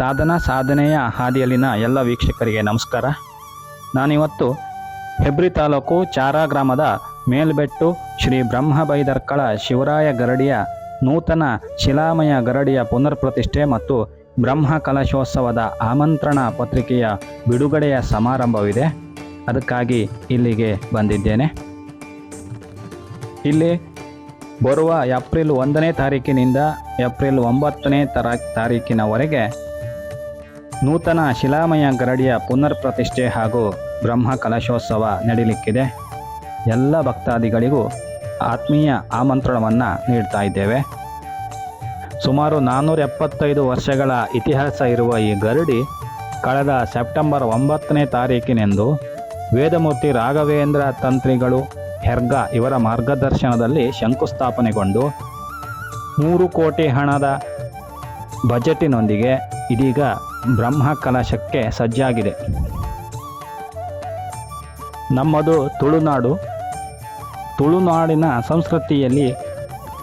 ಸಾಧನ, ಸಾಧನೆಯ ಹಾದಿಯಲ್ಲಿನ ಎಲ್ಲ ವೀಕ್ಷಕರಿಗೆ ನಮಸ್ಕಾರ. ನಾನಿವತ್ತು ಹೆಬ್ರಿ ತಾಲೂಕು ಚಾರಾ ಗ್ರಾಮದ ಮೇಲ್ಬೆಟ್ಟು ಶ್ರೀ ಬ್ರಹ್ಮಬೈದರ್ಕಳ ಶಿವರಾಯ ಗರಡಿಯ ನೂತನ ಶಿಲಾಮಯ ಗರಡಿಯ ಪುನರ್ ಪ್ರತಿಷ್ಠೆ ಮತ್ತು ಬ್ರಹ್ಮ ಕಲಶೋತ್ಸವದ ಆಮಂತ್ರಣ ಪತ್ರಿಕೆಯ ಬಿಡುಗಡೆಯ ಸಮಾರಂಭವಿದೆ. ಅದಕ್ಕಾಗಿ ಇಲ್ಲಿಗೆ ಬಂದಿದ್ದೇನೆ. ಇಲ್ಲಿ ಬರುವ ಏಪ್ರಿಲ್ ಒಂದನೇ ತಾರೀಕಿನಿಂದ ಏಪ್ರಿಲ್ ಒಂಬತ್ತನೇ ತರ ತಾರೀಕಿನವರೆಗೆ ನೂತನ ಶಿಲಾಮಯ ಗರಡಿಯ ಪುನರ್ ಪ್ರತಿಷ್ಠೆ ಹಾಗೂ ಬ್ರಹ್ಮ ಕಲಶೋತ್ಸವ ನಡೀಲಿಕ್ಕಿದೆ. ಎಲ್ಲ ಭಕ್ತಾದಿಗಳಿಗೂ ಆತ್ಮೀಯ ಆಮಂತ್ರಣವನ್ನು ನೀಡ್ತಾ ಇದ್ದೇವೆ. ಸುಮಾರು ನಾನ್ನೂರ ಎಪ್ಪತ್ತೈದು ವರ್ಷಗಳ ಇತಿಹಾಸ ಇರುವ ಈ ಗರಡಿ ಕಳೆದ ಸೆಪ್ಟೆಂಬರ್ ಒಂಬತ್ತನೇ ತಾರೀಕಿನೆಂದು ವೇದಮೂರ್ತಿ ರಾಘವೇಂದ್ರ ತಂತ್ರಿಗಳು ಹೆರ್ಗ ಇವರ ಮಾರ್ಗದರ್ಶನದಲ್ಲಿ ಶಂಕುಸ್ಥಾಪನೆಗೊಂಡು ಮೂರು ಕೋಟಿ ಹಣದ ಬಜೆಟಿನೊಂದಿಗೆ ಇದೀಗ ಬ್ರಹ್ಮ ಕಲಶಕ್ಕೆ ಸಜ್ಜಾಗಿದೆ. ನಮ್ಮದು ತುಳುನಾಡು. ತುಳುನಾಡಿನ ಸಂಸ್ಕೃತಿಯಲ್ಲಿ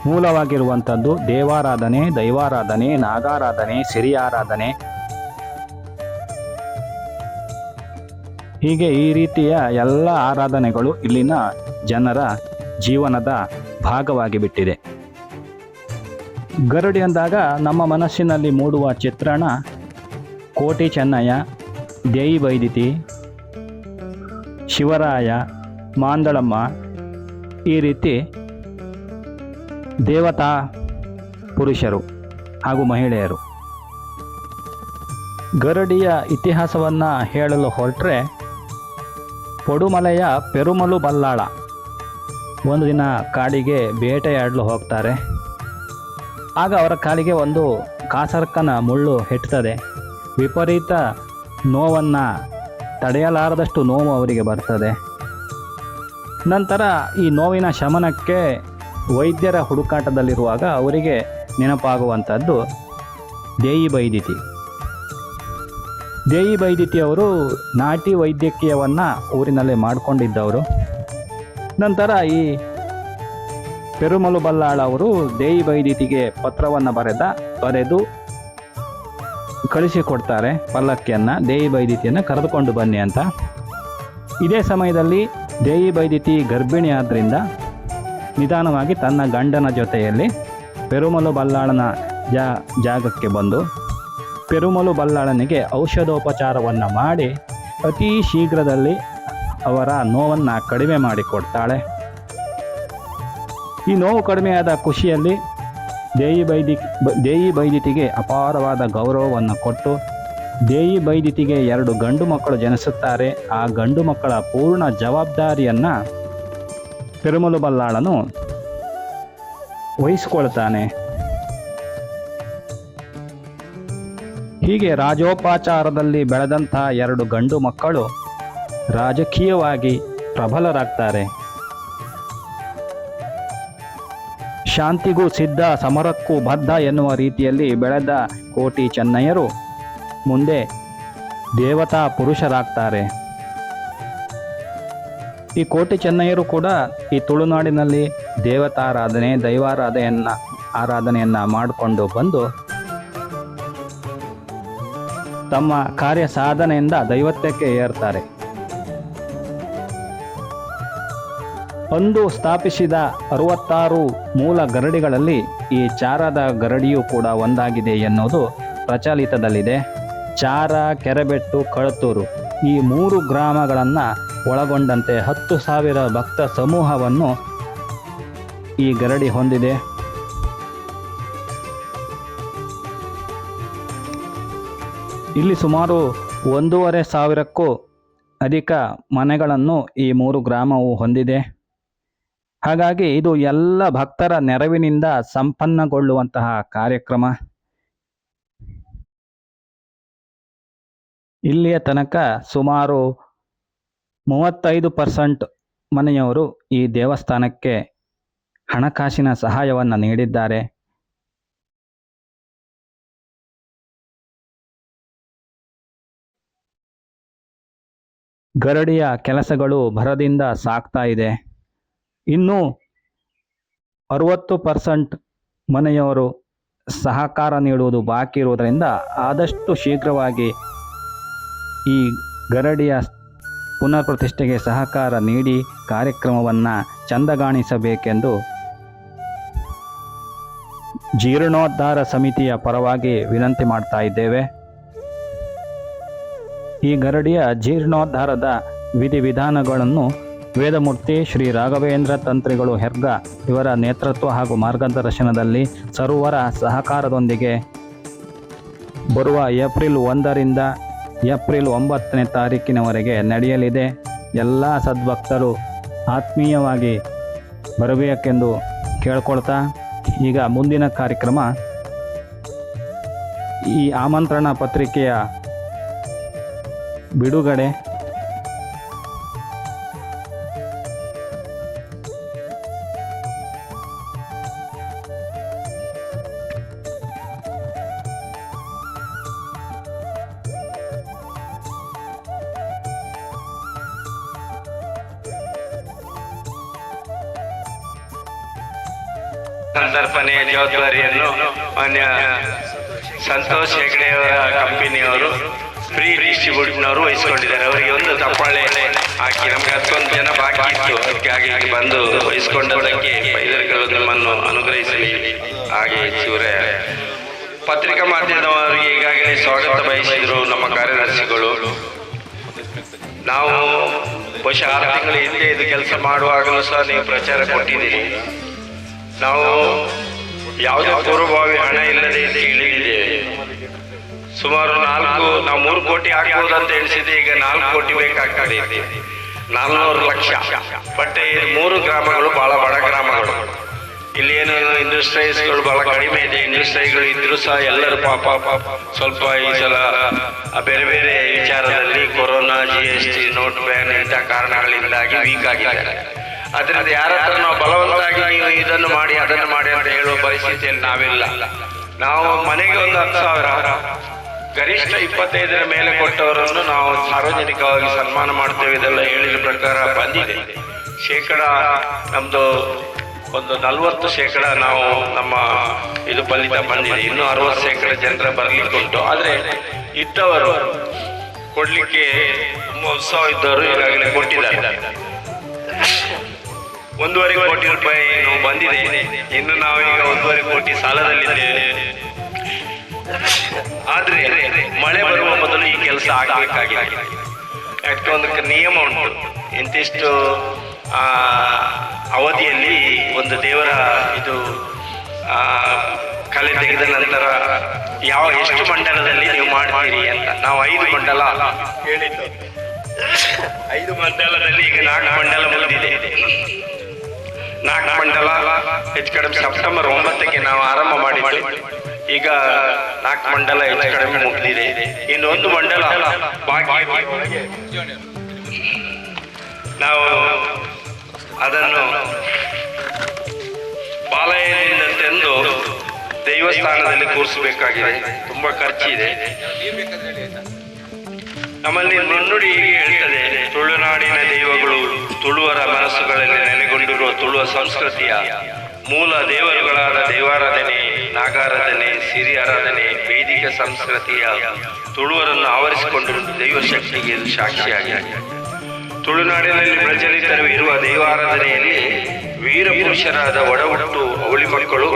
ಮೂಲವಾಗಿರುವಂಥದ್ದು ದೇವಾರಾಧನೆ, ದೈವಾರಾಧನೆ, ನಾಗಾರಾಧನೆ, ಸಿರಿಯಾರಾಧನೆ. ಹೀಗೆ ಈ ರೀತಿಯ ಎಲ್ಲ ಆರಾಧನೆಗಳು ಇಲ್ಲಿನ ಜನರ ಜೀವನದ ಭಾಗವಾಗಿ ಬಿಟ್ಟಿದೆ. ಗರಡಿ ಅಂದಾಗ ನಮ್ಮ ಮನಸ್ಸಿನಲ್ಲಿ ಮೂಡುವ ಚಿತ್ರಣ ಕೋಟಿ ಚೆನ್ನಯ್ಯ, ದೇಯಿ ವೈದಿತಿ, ಶಿವರಾಯ, ಮಾಂದಳಮ್ಮ. ಈ ರೀತಿ ದೇವತಾ ಪುರುಷರು ಹಾಗೂ ಮಹಿಳೆಯರು. ಗರಡಿಯ ಇತಿಹಾಸವನ್ನು ಹೇಳಲು ಹೊರಟ್ರೆ ಪಡುಮಲೆಯ ಪೆರುಮಲು ಬಲ್ಲಾಳ ಒಂದು ದಿನ ಕಾಡಿಗೆ ಬೇಟೆಯಾಡಲು ಹೋಗ್ತಾರೆ. ಆಗ ಅವರ ಕಾಲಿಗೆ ಒಂದು ಕಾಸರ್ಕನ ಮುಳ್ಳು ಹೆಟ್ಟುತ್ತದೆ. ವಿಪರೀತ ನೋವನ್ನು ತಡೆಯಲಾರದಷ್ಟು ನೋವು ಅವರಿಗೆ ಬರ್ತದೆ. ನಂತರ ಈ ನೋವಿನ ಶಮನಕ್ಕೆ ವೈದ್ಯರ ಹುಡುಕಾಟದಲ್ಲಿರುವಾಗ ಅವರಿಗೆ ನೆನಪಾಗುವಂಥದ್ದು ದೇಯಿ ಬೈದಿತಿ ದೇಯಿ ಬೈದಿತಿ ಅವರು ನಾಟಿ ವೈದ್ಯಕೀಯವನ್ನು ಊರಿನಲ್ಲೇ ಮಾಡಿಕೊಂಡಿದ್ದವರು. ನಂತರ ಈ ಪೆರುಮಲು ಬಲ್ಲಾಳ ಅವರು ದೇಯಿ ಬೈದಿತಿಗೆ ಪತ್ರವನ್ನು ಬರೆದ, ಬರೆದು ಕಳಿಸಿಕೊಡ್ತಾರೆ ಪಲ್ಲಕ್ಕಿಯನ್ನು ದೇಯಿ ಬೈದಿತಿಯನ್ನು ಕರೆದುಕೊಂಡು ಬನ್ನಿ ಅಂತ. ಇದೇ ಸಮಯದಲ್ಲಿ ದೇಯಿ ಬೈದಿತಿ ಗರ್ಭಿಣಿ ಆದ್ದರಿಂದ ನಿಧಾನವಾಗಿ ತನ್ನ ಗಂಡನ ಜೊತೆಯಲ್ಲಿ ಪೆರುಮಲು ಬಲ್ಲಾಳನ ಜಾ, ಜಾಗಕ್ಕೆ ಬಂದು ಪೆರುಮಲು ಬಲ್ಲಾಳನಿಗೆ ಔಷಧೋಪಚಾರವನ್ನು ಮಾಡಿ ಅತಿ ಶೀಘ್ರದಲ್ಲಿ ಅವರ ನೋವನ್ನು ಕಡಿಮೆ ಮಾಡಿಕೊಡ್ತಾಳೆ. ಈ ನೋವು ಕಡಿಮೆಯಾದ ಖುಷಿಯಲ್ಲಿ ದೇಯಿ ಬೈದಿ ದೇಯಿ ಬೈದಿತಿಗೆ ಅಪಾರವಾದ ಗೌರವವನ್ನು ಕೊಟ್ಟು ದೇಯಿ ಬೈದಿತಿಗೆ ಎರಡು ಗಂಡು ಮಕ್ಕಳು ಜನಿಸುತ್ತಾರೆ. ಆ ಗಂಡು ಮಕ್ಕಳ ಪೂರ್ಣ ಜವಾಬ್ದಾರಿಯನ್ನು ತಿರುಮಲು ಬಲ್ಲಾಳನು ವಹಿಸಿಕೊಳ್ತಾನೆ. ಹೀಗೆ ರಾಜೋಪಾಚಾರದಲ್ಲಿ ಬೆಳೆದಂಥ ಎರಡು ಗಂಡು ಮಕ್ಕಳು ರಾಜಕೀಯವಾಗಿ ಪ್ರಬಲರಾಗ್ತಾರೆ. ಶಾಂತಿಗೂ ಸಿದ್ಧ, ಸಮರಕ್ಕೂ ಬದ್ಧ ಎನ್ನುವ ರೀತಿಯಲ್ಲಿ ಬೆಳೆದ ಕೋಟಿ ಚೆನ್ನಯ್ಯರು ಮುಂದೆ ದೇವತಾ ಪುರುಷರಾಗ್ತಾರೆ. ಈ ಕೋಟಿ ಚೆನ್ನಯ್ಯರು ಕೂಡ ಈ ತುಳುನಾಡಿನಲ್ಲಿ ದೇವತಾರಾಧನೆ, ದೈವಾರಾಧನೆಯನ್ನ, ಆರಾಧನೆಯನ್ನ ಮಾಡಿಕೊಂಡು ಬಂದು ತಮ್ಮ ಕಾರ್ಯ ಸಾಧನೆಯಿಂದ ದೈವತ್ವಕ್ಕೆ ಏರ್ತಾರೆ. ಅಂದು ಸ್ಥಾಪಿಸಿದ ಅರವತ್ತಾರು ಮೂಲ ಗರಡಿಗಳಲ್ಲಿ ಈ ಚಾರದ ಗರಡಿಯೂ ಕೂಡ ಒಂದಾಗಿದೆ ಎನ್ನುವುದು ಪ್ರಚಲಿತದಲ್ಲಿದೆ. ಚಾರ, ಕೆರೆಬೆಟ್ಟು, ಕಳತೂರು ಈ ಮೂರು ಗ್ರಾಮಗಳನ್ನು ಒಳಗೊಂಡಂತೆ ಹತ್ತು ಸಾವಿರ ಭಕ್ತ ಸಮೂಹವನ್ನು ಈ ಗರಡಿ ಹೊಂದಿದೆ. ಇಲ್ಲಿ ಸುಮಾರು ಒಂದೂವರೆ ಸಾವಿರಕ್ಕೂ ಅಧಿಕ ಮನೆಗಳನ್ನು ಈ ಮೂರು ಗ್ರಾಮವು ಹೊಂದಿದೆ. ಹಾಗಾಗಿ ಇದು ಎಲ್ಲ ಭಕ್ತರ ನೆರವಿನಿಂದ ಸಂಪನ್ನಗೊಳ್ಳುವಂತಹ ಕಾರ್ಯಕ್ರಮ. ಇಲ್ಲಿಯ ತನಕ ಸುಮಾರು ಮೂವತ್ತೈದು ಪರ್ಸೆಂಟ್ ಮನೆಯವರು ಈ ದೇವಸ್ಥಾನಕ್ಕೆ ಹಣಕಾಸಿನ ಸಹಾಯವನ್ನು ನೀಡಿದ್ದಾರೆ. ಗರಡಿಯ ಕೆಲಸಗಳು ಭರದಿಂದ ಸಾಗ್ತಾ ಇದೆ. ಇನ್ನು ಅರುವತ್ತು ಪರ್ಸೆಂಟ್ ಮನೆಯವರು ಸಹಕಾರ ನೀಡುವುದು ಬಾಕಿ ಇರುವುದರಿಂದ ಆದಷ್ಟು ಶೀಘ್ರವಾಗಿ ಈ ಗರಡಿಯ ಪುನರ್ ಪ್ರತಿಷ್ಠೆಗೆ ಸಹಕಾರ ನೀಡಿ ಕಾರ್ಯಕ್ರಮವನ್ನು ಚಂದಗಾಣಿಸಬೇಕೆಂದು ಜೀರ್ಣೋದ್ಧಾರ ಸಮಿತಿಯ ಪರವಾಗಿ ವಿನಂತಿ ಮಾಡ್ತಾ ಇದ್ದೇವೆ. ಈ ಗರಡಿಯ ಜೀರ್ಣೋದ್ಧಾರದ ವಿಧಿವಿಧಾನಗಳನ್ನು ವೇದಮೂರ್ತಿ ಶ್ರೀ ರಾಘವೇಂದ್ರ ತಂತ್ರಿಗಳು ಹೆರ್ಗ ಇವರ ನೇತೃತ್ವ ಹಾಗೂ ಮಾರ್ಗದರ್ಶನದಲ್ಲಿ ಸರೋವರ ಸಹಕಾರದೊಂದಿಗೆ ಬರುವ ಏಪ್ರಿಲ್ ಒಂದರಿಂದ ಏಪ್ರಿಲ್ ಒಂಬತ್ತನೇ ತಾರೀಕಿನವರೆಗೆ ನಡೆಯಲಿದೆ. ಎಲ್ಲ ಸದ್ಭಕ್ತರು ಆತ್ಮೀಯವಾಗಿ ಬರಬೇಕೆಂದು ಕೇಳ್ಕೊಳ್ತಾ ಈಗ ಮುಂದಿನ ಕಾರ್ಯಕ್ರಮ ಈ ಆಮಂತ್ರಣ ಪತ್ರಿಕೆಯ ಬಿಡುಗಡೆ. ಅನುಗ್ರಹಿಸಲಿ ಹಾಗೆ ಸೂರ್ಯ ಪತ್ರಿಕಾ ಮಾಧ್ಯಮದವರಿಗೆ ಈಗಾಗಲೇ ಸ್ವಾಗತ ಬಯಸಿದ್ರು ನಮ್ಮ ಕಾರ್ಯದರ್ಶಿಗಳು. ನಾವು ಬಹುಶಃ ಆರು ತಿಂಗಳ ಹಿಂದೆ ಇದು ಕೆಲಸ ಮಾಡುವಾಗಲೂ ಸಹ ನೀವು ಪ್ರಚಾರ ಕೊಟ್ಟಿದ್ದೀರಿ. ನಾವು ಯಾವುದೇ ಪೂರ್ವಭಾವಿ ಹಣ ಇಲ್ಲದೆ ಇದಕ್ಕೆ ಇಳಿದಿದ್ದೇವೆ. ಸುಮಾರು ನಾಲ್ಕು, ನಾವು ಮೂರು ಕೋಟಿ ಹಾಕಬಹುದಂತ ಎಣಿಸಿದೆ ಈಗ ನಾಲ್ಕು ಕೋಟಿ ಬೇಕಾಗ್ತದೆ. ನಾಲ್ನೂರು ಲಕ್ಷ. ಬಟ್ ಮೂರು ಗ್ರಾಮಗಳು ಬಹಳ ಬಡ ಗ್ರಾಮಗಳು. ಇಲ್ಲಿ ಏನು ಇಂಡಸ್ಟ್ರೀಸ್ಗಳು ಬಹಳ ಕಡಿಮೆ ಇದೆ. ಇಂಡಸ್ಟ್ರಿಗಳು ಇದ್ರೂ ಸಹ ಎಲ್ಲರೂ ಪಾಪ ಸ್ವಲ್ಪ ಈ ಸಲ ಬೇರೆ ಬೇರೆ ವಿಚಾರದಲ್ಲಿ corona G S T note ban ಇಂಥ ಕಾರಣಗಳಿಂದಾಗಿ ವೀಕ್ ಆಗಿದೆ ಅದರಿಂದ ಯಾರ ಹತ್ರ ನಾವು ಬಲವಂತಾಗಿ ನೀವು ಇದನ್ನು ಮಾಡಿ, ಅದನ್ನು ಮಾಡಿ ಅಂತ ಹೇಳುವ ಪರಿಸ್ಥಿತಿಯಲ್ಲಿ ನಾವಿಲ್ಲ. ನಾವು ಮನೆಗೆ ಒಂದು ಹತ್ತು ಸಾವಿರ ಗರಿಷ್ಠ ಇಪ್ಪತ್ತೈದರ ಮೇಲೆ ಕೊಟ್ಟವರನ್ನು ನಾವು ಸಾರ್ವಜನಿಕವಾಗಿ ಸನ್ಮಾನ ಮಾಡ್ತೇವೆ ಇದೆಲ್ಲ ಹೇಳಿದ ಪ್ರಕಾರ ಬಂದಿದೆ. ಶೇಕಡ ನಮ್ದು ಒಂದು ನಲವತ್ತು ಶೇಕಡ ನಾವು ನಮ್ಮ ಇದು ಫಲಿತ ಬಂದಿದೆ. ಇನ್ನು ಅರವತ್ತು ಶೇಕಡ ಜನರ ಬರ್ಲಿಕ್ಕೆ ಉಂಟು ಆದ್ರೆ ಇದ್ದವರು ಕೊಡ್ಲಿಕ್ಕೆ ತುಂಬಾ ಉತ್ಸಾಹ ಇದ್ದವರು ಈಗಾಗಲೇ ಕೊಟ್ಟಿದ್ದಾರೆ. ಒಂದೂವರೆ ಕೋಟಿ ರೂಪಾಯಿ ಬಂದಿದೆ. ಇನ್ನು ನಾವು ಈಗ ಒಂದೂವರೆ ಕೋಟಿ ಸಾಲದಲ್ಲಿದ್ದೇವೆ. ಆದ್ರೆ ಮಳೆ ಬರುವ ಮೊದಲು ಈ ಕೆಲಸ ಆಗಬೇಕಾಗಿದೆ. ಯಾಕೆ ಒಂದಕ್ಕೆ ನಿಯಮ ಉಂಟು. ಇಂತಿಷ್ಟು ಆ, ಅವಧಿಯಲ್ಲಿ ಒಂದು ದೇವರ ಇದು ಕಲೆ ತೆಗೆದ ನಂತರ ಯಾವ ಎಷ್ಟು ಮಂಡಲದಲ್ಲಿ ನೀವು ಮಾಡ್ತೀರಿ ಅಂತ. ನಾವು ಐದು ಮಂಡಲ. ಹೇಳಿದ್ದು ಐದು ಮಂಡಲದಲ್ಲಿ ಈಗ ನಾಲ್ಕು ಮಂಡಲ ಮುಗಿದಿದೆ. ನಾಲ್ಕು ಮಂಡಲ ಹೆಚ್ಚು ಕಡಿಮೆ ಸೆಪ್ಟೆಂಬರ್ ಒಂಬತ್ತಕ್ಕೆ ನಾವು ಆರಂಭ ಮಾಡಿ ಈಗ ನಾಲ್ಕು ಮಂಡಲ ಹೆಚ್ಚು ಕಡಿಮೆ ಮುಗಿದಿದೆ. ಇನ್ನು ಒಂದು ಮಂಡಲ ಬಾಕಿ ನಾವು ಅದನ್ನು ಪಾಲಯದಿಂದ ತಂದು ದೇವಸ್ಥಾನದಲ್ಲಿ ಕೂರಿಸಬೇಕಾಗಿದೆ. ತುಂಬಾ ಖರ್ಚಿದೆ. ನಮ್ಮಲ್ಲಿ ಮುನ್ನುಡಿ ಹೇಳ್ತದೆ, ತುಳುನಾಡಿನ ದೈವಗಳು ತುಳುವರ ಮನಸ್ಸುಗಳಲ್ಲಿ ನೆಲೆಗೊಂಡಿರುವ ತುಳುವ ಸಂಸ್ಕೃತಿಯ ಮೂಲ ದೇವರುಗಳಾದ ದೇವಾರಾಧನೆ, ನಾಗಾರಾಧನೆ ಸಿರಿ ಆರಾಧನೆ ವೈದಿಕ ಸಂಸ್ಕೃತಿಯ ತುಳುವರನ್ನು ಆವರಿಸಿಕೊಂಡಿರುವ ದೈವ ಶಕ್ತಿಗೆ ಸಾಕ್ಷಿಯಾಗಿ ಸಾಕ್ಷಿಯಾಗಿದೆ. ತುಳುನಾಡಿನಲ್ಲಿ ಪ್ರಚಲಿತವಿರುವ ದೈವಾರಾಧನೆಯಲ್ಲಿ ವೀರ ಒಡಹುಟ್ಟು ಅವಳಿ ಮಕ್ಕಳು,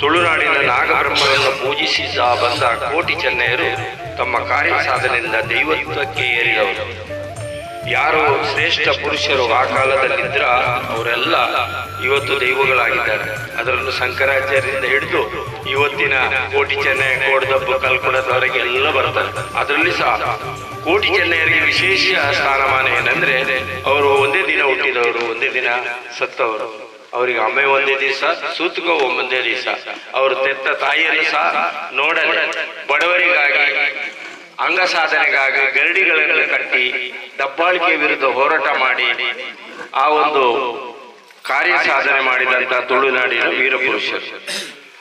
ತುಳುನಾಡಿನ ನಾಗಬ್ರಹ್ಮರನ್ನು ಪೂಜಿಸಿದ ಬಂದ ಕೋಟಿ ಚೆನ್ನೆಯರು ತಮ್ಮ ಕಾರ್ಯ ಸಾಧನೆಯಿಂದ ದೈವತ್ವಕ್ಕೆ ಏರಿದವರು. ಯಾರು ಶ್ರೇಷ್ಠ ಪುರುಷರು ಆ ಕಾಲದಲ್ಲಿದ್ರ ಅವರೆಲ್ಲ ಇವತ್ತು ದೈವಗಳಾಗಿದ್ದಾರೆ. ಅದರನ್ನು ಶಂಕರಾಚಾರ್ಯರಿಂದ ಹಿಡಿದು ಇವತ್ತಿನ ಕೋಟಿ ಚೆನ್ನೈ ಕೋಡದಬ್ಬು ಕಲ್ಕೊಡದವರೆಗೆ ಎಲ್ಲ ಬರ್ತಾರೆ. ಅದರಲ್ಲಿ ಸಹ ಕೋಟಿ ಜನರಿಗೆ ವಿಶೇಷ ಸ್ಥಾನಮಾನ ಏನಂದ್ರೆ, ಅವರು ಒಂದೇ ದಿನ ಹುಟ್ಟಿದವರು, ಒಂದೇ ದಿನ ಸತ್ತವರು. ಅವರಿಗೆ ಅಮ್ಮೆ ಒಂದೇ ದಿವಸ, ಸೂತುಕೋ ಒಂದೇ ದಿವಸ. ಅವರು ತೆತ್ತ ತಾಯಿಯನ್ನು ಸಹ ನೋಡ ಬಡವರಿಗಾಗಿ ಅಂಗ ಸಾಧನೆಗಾಗಿ ಗರಡಿಗಳನ್ನು ಕಟ್ಟಿ, ದಬ್ಬಾಳಿಕೆ ವಿರುದ್ಧ ಹೋರಾಟ ಮಾಡಿ, ಆ ಒಂದು ಕಾರ್ಯ ಸಾಧನೆ ಮಾಡಿದಂತ ತುಳುನಾಡಿನ ವೀರಪುರುಷರು.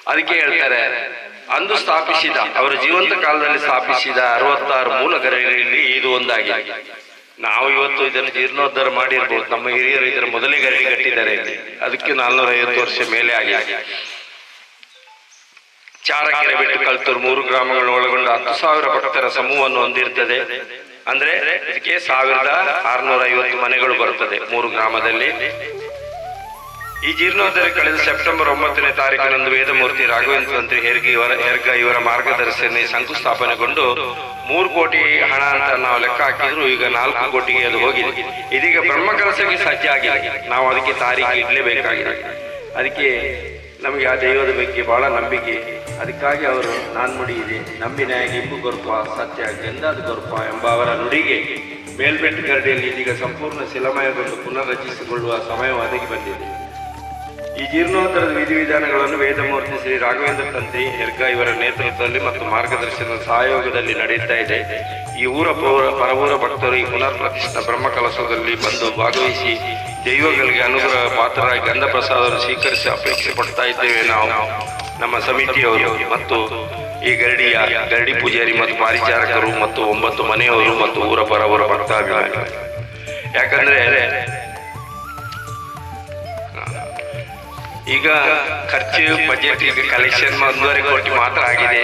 ಅದಕ್ಕೆ ಹೇಳ್ತಾರೆ ಅಂದು ಸ್ಥಾಪಿಸಿದ, ಅವರ ಜೀವಂತ ಕಾಲದಲ್ಲಿ ಸ್ಥಾಪಿಸಿದ ಅರವತ್ತಾರು ಮೂಲ ಗರಡಿಗಳಲ್ಲಿ ಇದು ಒಂದಾಗಿದೆ. ನಾವು ಇವತ್ತು ಇದನ್ನು ಜೀರ್ಣೋದ್ಧಾರ ಮಾಡಿರ್ಬೋದು. ನಮ್ಮ ಹಿರಿಯರು ಇದರ ಮೊದಲೇ ಗರಡಿ ಕಟ್ಟಿದ್ದಾರೆ. ಅದಕ್ಕೆ ನಾಲ್ನೂರ ಐವತ್ತು ವರ್ಷ ಮೇಲೆ ಆಗಿದೆ. ಚಾರಕೆರೆ ಬಿಟ್ಟು ಕಲ್ತೂರು ಮೂರು ಗ್ರಾಮಗಳನ್ನು ಒಳಗೊಂಡ ಹತ್ತು ಸಾವಿರ ಭಕ್ತರ ಸಮೂಹವನ್ನು ಹೊಂದಿರ್ತದೆ. ಅಂದ್ರೆ ಇದಕ್ಕೆ ಸಾವಿರದ ಆರ್ನೂರ ಐವತ್ತು ಮನೆಗಳು ಬರುತ್ತದೆ ಮೂರು ಗ್ರಾಮದಲ್ಲಿ. ಈ ಜೀರ್ಣೋದ್ಧಾರ ಕಳೆದ ಸೆಪ್ಟೆಂಬರ್ ಒಂಬತ್ತನೇ ತಾರೀಕಿನಂದು ವೇದಮೂರ್ತಿ ರಾಘವೇಂದ್ರ ತಂತ್ರಿ ಹೆರ್ಗಿ ಇವರ, ಹೆರ್ಗ ಇವರ ಮಾರ್ಗದರ್ಶನ ಶಂಕುಸ್ಥಾಪನೆಗೊಂಡು ಮೂರು ಕೋಟಿ ಹಣ ಅಂತ ನಾವು ಲೆಕ್ಕ ಹಾಕಿದ್ರು, ಈಗ ನಾಲ್ಕು ಕೋಟಿಗೆ ಅದು ಹೋಗಿದೆ. ಇದೀಗ ಬ್ರಹ್ಮ ಕೆಲಸಕ್ಕೆ ಸಜ್ಜಾಗಿದೆ ನಾವು ಅದಕ್ಕೆ ತಾರೀಕು ಇಡಲೇಬೇಕಾಗಿದೆ ಅದಕ್ಕೆ ನಮಗೆ ಆ ದೈವದ ಬಗ್ಗೆ ಬಹಳ ನಂಬಿಕೆ. ಅದಕ್ಕಾಗಿ ಅವರು ನಾನ್ನುಡಿ ಇದೆ ನಂಬಿನಾಗಿ ಇಂಬು ಗೊರ್ಪ ಸತ್ಯ ಗಂಧಾದ ಗೊರ್ಪ ಎಂಬ ಅವರ ನುಡಿಗೆ ಮೇಲ್ಬೆಟ್ಟು ಗರಡಿಯಲ್ಲಿ ಇದೀಗ ಸಂಪೂರ್ಣ ಶಿಲಮಯಗೊಂಡು ಪುನರ್ರಚಿಸಿಕೊಳ್ಳುವ ಸಮಯ ಒದಗಿ ಬಂದಿದೆ. ಈ ಜೀರ್ಣೋದ್ಧಾರದ ವಿಧಿವಿಧಾನಗಳನ್ನು ವೇದಮೂರ್ತಿ ಶ್ರೀ ರಾಘವೇಂದ್ರ ತಂತ್ರಿ ಹೆರ್ಗಾ ಇವರ ನೇತೃತ್ವದಲ್ಲಿ ಮತ್ತು ಮಾರ್ಗದರ್ಶನದ ಸಹಯೋಗದಲ್ಲಿ ನಡೆಯುತ್ತಾ ಇದೆ. ಈ ಊರ ಪೌರ, ಪರವೂರ ಭಕ್ತರು ಈ ಪುನರ್ ಪ್ರತಿಷ್ಠಿತ ಬ್ರಹ್ಮ ಕಲಸದಲ್ಲಿ ಬಂದು ಭಾಗವಹಿಸಿ ದೈವಗಳಿಗೆ ಅನುಗ್ರಹ ಪಾತ್ರರಾಗಿ ಗಂಧ ಪ್ರಸಾದವನ್ನು ಸ್ವೀಕರಿಸಿ ಅಪೇಕ್ಷೆ ಪಡ್ತಾ ಇದ್ದೇವೆ ನಾವು, ನಮ್ಮ ಸಮಿತಿಯವರು ಮತ್ತು ಈ ಗರಡಿಯ, ಗರಡಿ ಪೂಜಾರಿ ಮತ್ತು ಪಾರಿಚಾರಕರು ಮತ್ತು ಒಂಬತ್ತು ಮನೆಯವರು ಮತ್ತು ಊರ ಪರವರ ಭಕ್ತಾಭಿಮಾನಿಗಳು. ಯಾಕಂದ್ರೆ ಈಗ ಖರ್ಚು ಬಜೆಟ್ ಈಗ ಕಲೆಕ್ಷನ್ ಒಂದೂವರೆ ಕೋಟಿ ಮಾತ್ರ ಆಗಿದೆ.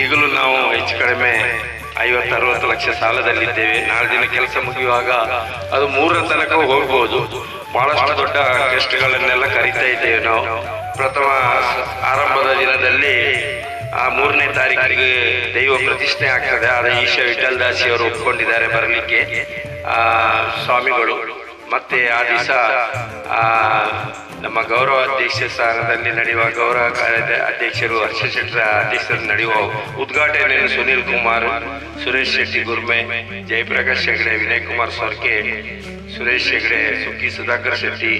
ಈಗಲೂ ನಾವು ಹೆಚ್ಚು ಕಡಿಮೆ ಐವತ್ತು, ಅರವತ್ತು ಲಕ್ಷ ಸಾಲದಲ್ಲಿದ್ದೇವೆ. ನಾಳೆ ದಿನ ಕೆಲಸ ಮುಗಿಯುವಾಗ ಅದು ಮೂರರ ತನಕ ಹೋಗ್ಬೋದು. ಬಹಳಷ್ಟು ದೊಡ್ಡ ಗೆಸ್ಟ್ಗಳನ್ನೆಲ್ಲ ಕರಿತಾ ಇದ್ದೇವೆ ನಾವು. ಪ್ರಥಮ ಆರಂಭದ ದಿನದಲ್ಲಿ ಆ ಮೂರನೇ ತಾರೀಕಿಗೆ ದೈವ ಪ್ರತಿಷ್ಠೆ ಆಗ್ತದೆ. ಆದರೆ ಈಶ ವಿಠಲ್ ದಾಸಿ ಅವರು ಒಪ್ಕೊಂಡಿದ್ದಾರೆ ಬರಲಿಕ್ಕೆ. ಸ್ವಾಮಿಗಳು. ಮತ್ತೆ ಆ ದಿವಸ ನಮ್ಮ ಗೌರವ ಅಧ್ಯಕ್ಷ ಸ್ಥಾನದಲ್ಲಿ ನಡೆಯುವ ಗೌರವ ಕಾರ್ಯದ ಅಧ್ಯಕ್ಷರು ಹರ್ಷ ಶೆಟ್ಟರ ಅಧ್ಯಕ್ಷರು ನಡೆಯುವ ಉದ್ಘಾಟನೆಯನ್ನು ಸುನೀಲ್ ಕುಮಾರ್, ಸುರೇಶ್ ಶೆಟ್ಟಿ ಗುರ್ಮೆ, ಜಯಪ್ರಕಾಶ್ ಹೆಗಡೆ, ವಿನಯ್ ಕುಮಾರ್ ಸೊರ್ಕೆ, ಸುರೇಶ್ ಹೆಗಡೆ, ಸುಕ್ಕಿ ಸುಧಾಕರ್ ಶೆಟ್ಟಿ,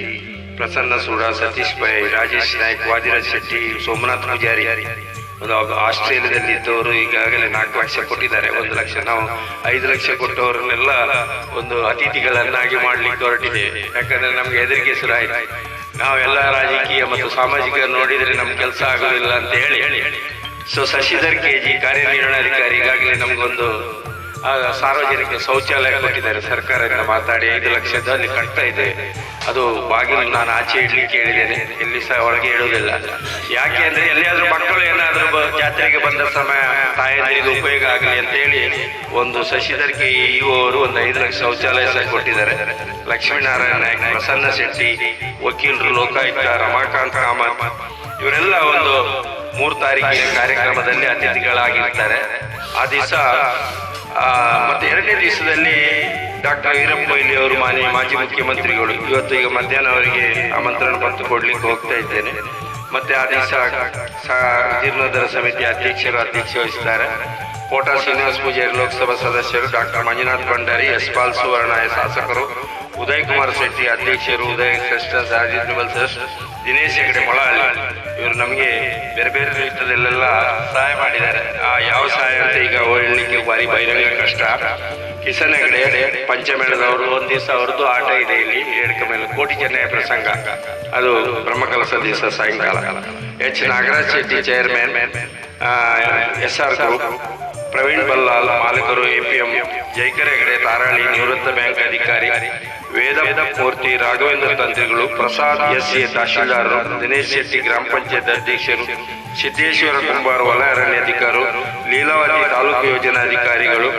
ಪ್ರಸನ್ನ ಸೂಡ ಸತೀಶ್ ಪೈ ರಾಜೇಶ್ ನಾಯ್ಕ್, ವಾದಿರಾಜ್ ಶೆಟ್ಟಿ, ಸೋಮನಾಥ್ ಪೂಜಾರಿ. ಒಂದು ಆಸ್ಟ್ರೇಲಿಯಾದಲ್ಲಿ ಇದ್ದವರು ಈಗಾಗಲೇ ನಾಲ್ಕು ಲಕ್ಷ ಕೊಟ್ಟಿದ್ದಾರೆ. ಒಂದು ಲಕ್ಷ ನಾವು ಐದು ಲಕ್ಷ ಕೊಟ್ಟವರನ್ನೆಲ್ಲ ಒಂದು ಅತಿಥಿಗಳನ್ನಾಗಿ ಮಾಡಲಿಕ್ಕೆ ಹೊರಟಿದೆ. ಯಾಕಂದ್ರೆ ನಮ್ಗೆ ಹೆದರಿಕೆ ಶುರು ಆಯ್ತು. ನಾವೆಲ್ಲ ರಾಜಕೀಯ ಮತ್ತು ಸಾಮಾಜಿಕ ನೋಡಿದ್ರೆ ನಮ್ ಕೆಲಸ ಆಗೋದಿಲ್ಲ ಅಂತ ಹೇಳಿ. ಸೊ ಶಶಿಧರ್ ಕೆ ಜಿ ಕಾರ್ಯನಿರ್ವಹಣಾಧಿಕಾರಿ ಈಗಾಗಲೇ ನಮಗೊಂದು ಸಾರ್ವಜನಿಕ ಶೌಚಾಲಯ ಕೊಟ್ಟಿದ್ದಾರೆ ಸರ್ಕಾರದಿಂದ ಮಾತಾಡಿ ಐದು ಲಕ್ಷದಲ್ಲಿ ಕಟ್ತಾ ಇದೆ ಅದು ಬಾಗಿಲು ನಾನು ಆಚೆ ಇಡ್ಲಿಕ್ಕೆ ಹೇಳಿದ್ದೇನೆ ಎಲ್ಲಿ ಸಹ ಒಳಗೆ ಇಡುವುದಿಲ್ಲ ಯಾಕೆ ಅಂದ್ರೆ ಎಲ್ಲಿಯಾದ್ರೂ ಮಕ್ಕಳು ಏನಾದ್ರೂ ಜಾತ್ರೆಗೆ ಬಂದ ಸಮಯ ತಾಯಂದಿರಿಗೆ ಉಪಯೋಗ ಆಗಲಿ ಅಂತ ಹೇಳಿ ಒಂದು ಶಶಿಧರ್ ಕೆ ಅವರು ಒಂದು ಐದು ಲಕ್ಷ ಶೌಚಾಲಯ ಸಹ ಕೊಟ್ಟಿದ್ದಾರೆ ಲಕ್ಷ್ಮೀನಾರಾಯಣ ನಾಯ್ಕ ಪ್ರಸನ್ನ ಶೆಟ್ಟಿ ವಕೀಲರು ಲೋಕಾಯುಕ್ತ ರಮಾಕಾಂತ್ ಕಾಮತ್ ಇವರೆಲ್ಲ ಒಂದು ಮೂರು ತಾರೀಕಿನ ಕಾರ್ಯಕ್ರಮದಲ್ಲಿ ಅತಿಥಿಗಳಾಗಿರ್ತಾರೆ ಆ ದಿವಸ ಮತ್ತೆ ಎರಡನೇ ದಿವಸದಲ್ಲಿ ಡಾಕ್ಟರ್ ವೀರಪ್ಪ ಮೊಯ್ಲಿ ಅವರು ಮಾನ್ಯ ಮಾಜಿ ಮುಖ್ಯಮಂತ್ರಿಗಳು, ಇವತ್ತು ಈಗ ಮಧ್ಯಾಹ್ನ ಅವರಿಗೆ ಆಮಂತ್ರಣ ಪತ್ರ ಕೊಡ್ಲಿಕ್ಕೆ ಹೋಗ್ತಾ ಇದ್ದೇನೆ. ಮತ್ತೆ ಆ ದಿವಸ ಜೀರ್ಣೋದ್ಧಾರ ಸಮಿತಿ ಅಧ್ಯಕ್ಷರು ಅಧ್ಯಕ್ಷ ವಹಿಸಿದ್ದಾರೆ. ಕೋಟಾ ಶ್ರೀನಿವಾಸ ಪೂಜಾರಿ ಲೋಕಸಭಾ ಸದಸ್ಯರು ಡಾಕ್ಟರ್ ಮಂಜುನಾಥ್ ಭಂಡಾರಿ ಯಶ್ಪಾಲ್ ಸುವರ್ಣ ಶಾಸಕರು, ಉದಯ್ ಕುಮಾರ್ ಶೆಟ್ಟಿ ಅಧ್ಯಕ್ಷರು, ಉದಯ್ ಕೃಷ್ಣ ರಾಜೀವ್ ನಿಮಲ್ ಶ್ರೇಷ್ಠ ದಿನೇಶ್ ಹೆಗಡೆ ಮೊಳ ಇವರು ನಮಗೆ ಬೇರೆ ಬೇರೆ ರೀತಿಯಲ್ಲೆಲ್ಲ ಸಹಾಯ ಮಾಡಿದ್ದಾರೆ. ಆ ಯಾವ ಸಹಾಯ ಅಂತ ಈಗ ಹೇಳಲಿಕ್ಕೆ ಬಾರಿ ಬಹಿರಂಗ ಕಷ್ಟ. ಕಿಸನ್ ಹೆಗಡೆ, ಪಂಚಮೇಳದವರು ಒಂದ್ ದಿವಸ ಅವ್ರದ್ದು ಆಟ ಇದೆ ಇಲ್ಲಿ. ಎಡ್ಕ ಮೇಲೆ ಕೋಟಿ ಚೆನ್ನೈ ಪ್ರಸಂಗ. ಅದು ಬ್ರಹ್ಮಕಲಸ ದಿವಸ ಸಾಯಂಕಾಲ. H Nagaraj Shetty chairman S R Praveen Ballal, ಮಾಲೀಕರು, ಎಪಿಎಂ ಜೈಕರೆಗಡೆ ತಾರಾಳಿ ನಿವೃತ್ತ ಬ್ಯಾಂಕ್ ಅಧಿಕಾರಿ, ವೇದ ಮೂರ್ತಿ, ರಾಘವೇಂದ್ರ ತಂತ್ರಿಗಳು, ಪ್ರಸಾದ್ ಎಸ್ ಎ ತಹಶೀಲ್ದಾರರು ದಿನೇಶ್ ಶೆಟ್ಟಿ ಗ್ರಾಮ ಪಂಚಾಯತ್ ಅಧ್ಯಕ್ಷರು, ಸಿದ್ದೇಶ್ವರ ಕುಂಬಾರ್ ವಲಯ ಅರಣ್ಯಾಧಿಕಾರು ಲೀಲಾವತಿ ತಾಲೂಕು ಯೋಜನಾ ಅಧಿಕಾರಿಗಳು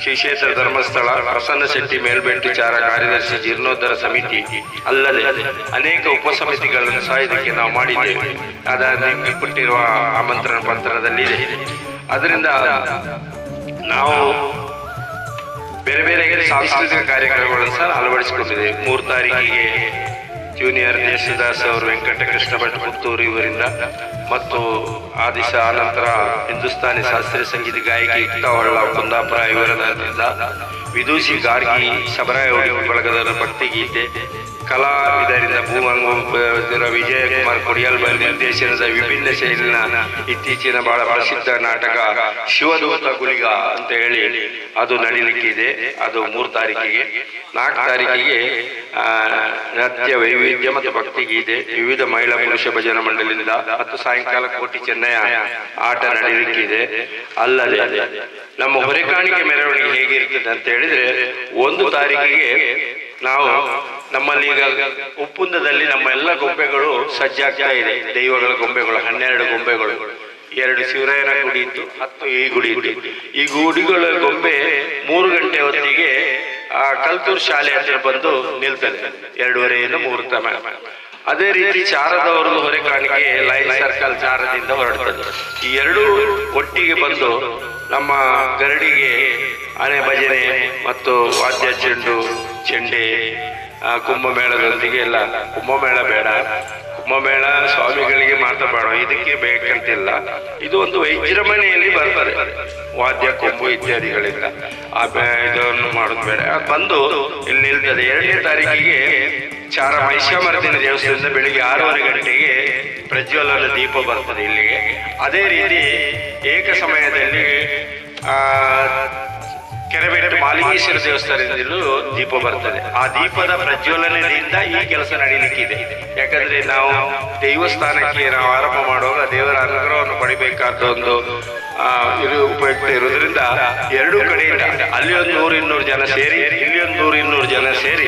ಕ್ಷೇತ್ರ ಧರ್ಮಸ್ಥಳ, ಪ್ರಸನ್ನ ಶೆಟ್ಟಿ ಮೇಲ್ಬೆಟ್ಟು ಚಾರ ಕಾರ್ಯದರ್ಶಿ ಜೀರ್ಣೋದ್ಧರ ಸಮಿತಿ ಅಲ್ಲದೆ ಅನೇಕ ಉಪಸಮಿತಿಗಳನ್ನು ಸಹ ಇದಕ್ಕೆ ನಾವು ಮಾಡಿದ್ದೇವೆ. ಅದಾದ ಕೊಟ್ಟಿರುವ ಆಮಂತ್ರಣ ಪತ್ರದಲ್ಲಿ ಇದೆ ಅದರಿಂದ ನಾವು ಬೇರೆ ಬೇರೆ ಸಾಂಸ್ಕೃತಿಕ ಕಾರ್ಯಕ್ರಮಗಳನ್ನು ಸಹ ಅಳವಡಿಸಿಕೊಂಡಿದ್ದೇವೆ. ಮೂರು ತಾರೀಕಿಗೆ ಜೂನಿಯರ್ ದೇಶದಾಸ್ ಅವರು ವೆಂಕಟಕೃಷ್ಣ ಭಟ್ ಪುತ್ತೂರು ಇವರಿಂದ. ಮತ್ತು ಆ ದಿವಸ ಆನಂತರ ಹಿಂದೂಸ್ತಾನಿ ಶಾಸ್ತ್ರೀಯ ಸಂಗೀತ ಗಾಯಕಿ ಇಕ್ತಾವಳ್ಳ ಕುಂದಾಪುರ ಇವರ ವಿದೂಷಿ ಗಾರ್ಗಿ ಸಬರಾಯ ಬಳಗದ ಭಕ್ತಿಗೀತೆ ಕಲಾವಿದರಿಂದ ಭೂಮಂಗು ವಿಜಯ ಕುಮಾರ್ ಕೊಡಿಯಾಲ್ ನಿರ್ದೇಶನದ ವಿಭಿನ್ನ ಶೈಲಿನ ಇತ್ತೀಚಿನ ಬಹಳ ಪ್ರಸಿದ್ಧ ನಾಟಕ ಶಿವದೂತ ಗುಳಿಗ ಅಂತ ಹೇಳಿ ಅದು ನಡೀಲಿಕ್ಕಿದೆ. ಅದು ಮೂರು ತಾರೀಕಿಗೆ. ನಾಲ್ಕು ತಾರೀಕಿಗೆ ನೃತ್ಯ ವೈವಿಧ್ಯ ಮತ್ತು ಭಕ್ತಿಗೀತೆ ವಿವಿಧ ಮಹಿಳಾ ಪುರುಷ ಭಜನಾ ಮಂಡಳಿಯಿಂದ ಮತ್ತು ಸಾಯಂಕಾಲ ಕೋಟಿ ಚೆನ್ನಯ ಆಟ ನಡೀಲಿಕ್ಕಿದೆ. ಅಲ್ಲದೆ, ನಮ್ಮ ಹೊರೆಕಾಣಿಕೆ ಮೆರವಣಿಗೆ ಹೇಗಿರ್ತದೆ ಅಂತ ಹೇಳಿದ್ರೆ, ಒಂದು ತಾರೀಕಿಗೆ ನಾವು ನಮ್ಮಲ್ಲಿ ಈಗ ಉಪ್ಪುಂದದಲ್ಲಿ ನಮ್ಮ ಎಲ್ಲ ಗೊಂಬೆಗಳು ಸಜ್ಜಾಗ್ತಾ ಇದೆ. ದೈವಗಳ ಗೊಂಬೆಗಳು, ಹನ್ನೆರಡು ಗೊಂಬೆಗಳು. ಎರಡು ಶಿವರಾಯನ ಗುಡಿ ಇತ್ತು, ಹತ್ತು ಈ ಗುಡಿ ಇತ್ತು. ಈ ಗುಡಿಗಳ ಗೊಂಬೆ ಮೂರು ಗಂಟೆ ಹೊತ್ತಿಗೆ ಆ ಕಲ್ತೂರ್ ಶಾಲೆ ಹತ್ತಿರ ಬಂದು ನಿಲ್ತದೆ, ಎರಡೂವರೆಯಿಂದ ಮೂರು ತಮ ಅದೇ ರೀತಿ ಚಾರದವರು ಹೊರೆ ಕಾಣಿಕೆ ಲೈನ್ ಸರ್ಕಲ್ ಚಾರದಿಂದ ಹೊರಡ್ತದೆ. ಈ ಎರಡೂ ಒಟ್ಟಿಗೆ ಬಂದು ನಮ್ಮ ಗರಡಿಗೆ ಆನೆ ಭಜನೆ ಮತ್ತು ವಾದ್ಯ ಚೆಂಡು ಚೆಂಡೆ ಕುಂಭಮೇಳದೊಂದಿಗೆ ಎಲ್ಲ ಕುಂಭಮೇಳ ಬೇಡ. ಕುಂಭಮೇಳ ಸ್ವಾಮಿಗಳಿಗೆ ಬೇಡ. ಇದಕ್ಕೆ ಬೇಕಂತಿಲ್ಲ. ಇದು ಒಂದು ವೈಜೃಂಭಣೆಯಲ್ಲಿ ಬರ್ತದೆ. ವಾದ್ಯ, ಕೊಂಬು ಇತ್ಯಾದಿಗಳಿಂದ. ಆ ಇದನ್ನು ಮಾಡೋದು ಬೇಡ. ಬಂದು ಇಲ್ಲಿ ನಿಲ್ತದೆ. ಎರಡನೇ ತಾರೀಕಿಗೆ ಚಾರ ಮಹಿಷಾಮರ್ದಿನ ದೇವಸ್ಥಾನದಿಂದ ಬೆಳಿಗ್ಗೆ ಆರೂವರೆ ಗಂಟೆಗೆ ಪ್ರಜ್ವಲನ ದೀಪ ಬರ್ತದೆ ಇಲ್ಲಿಗೆ. ಅದೇ ರೀತಿ ಏಕ ಸಮಯದಲ್ಲಿ ಆ ಕೆರೆಬೇಟೆ ಮಾಲಿಂಗೇಶ್ವರ ದೇವಸ್ಥಾನದಿಂದಲೂ ದೀಪ ಬರ್ತದೆ. ಆ ದೀಪದ ಪ್ರಜ್ವಲನೆಯಿಂದ ಈ ಕೆಲಸ ನಡೀಲಿಕ್ಕಿದೆ ಯಾಕಂದ್ರೆ ನಾವು ದೇವಸ್ಥಾನಕ್ಕೆ ನಾವು ಆರಂಭ ಮಾಡುವಾಗ ದೇವರ ಅನುಗ್ರಹವನ್ನು ಪಡಿಬೇಕಾದ ಒಂದು ಇದು ಉಪಯುಕ್ತ ಇರೋದ್ರಿಂದ ಎರಡು ಕಡೆಯಿಂದ ಅಲ್ಲಿ ಒಂದು ನೂರು ಇನ್ನೂರು ಜನ ಸೇರಿ, ಇಲ್ಲಿ ಒಂದು ನೂರು ಇನ್ನೂರು ಜನ ಸೇರಿ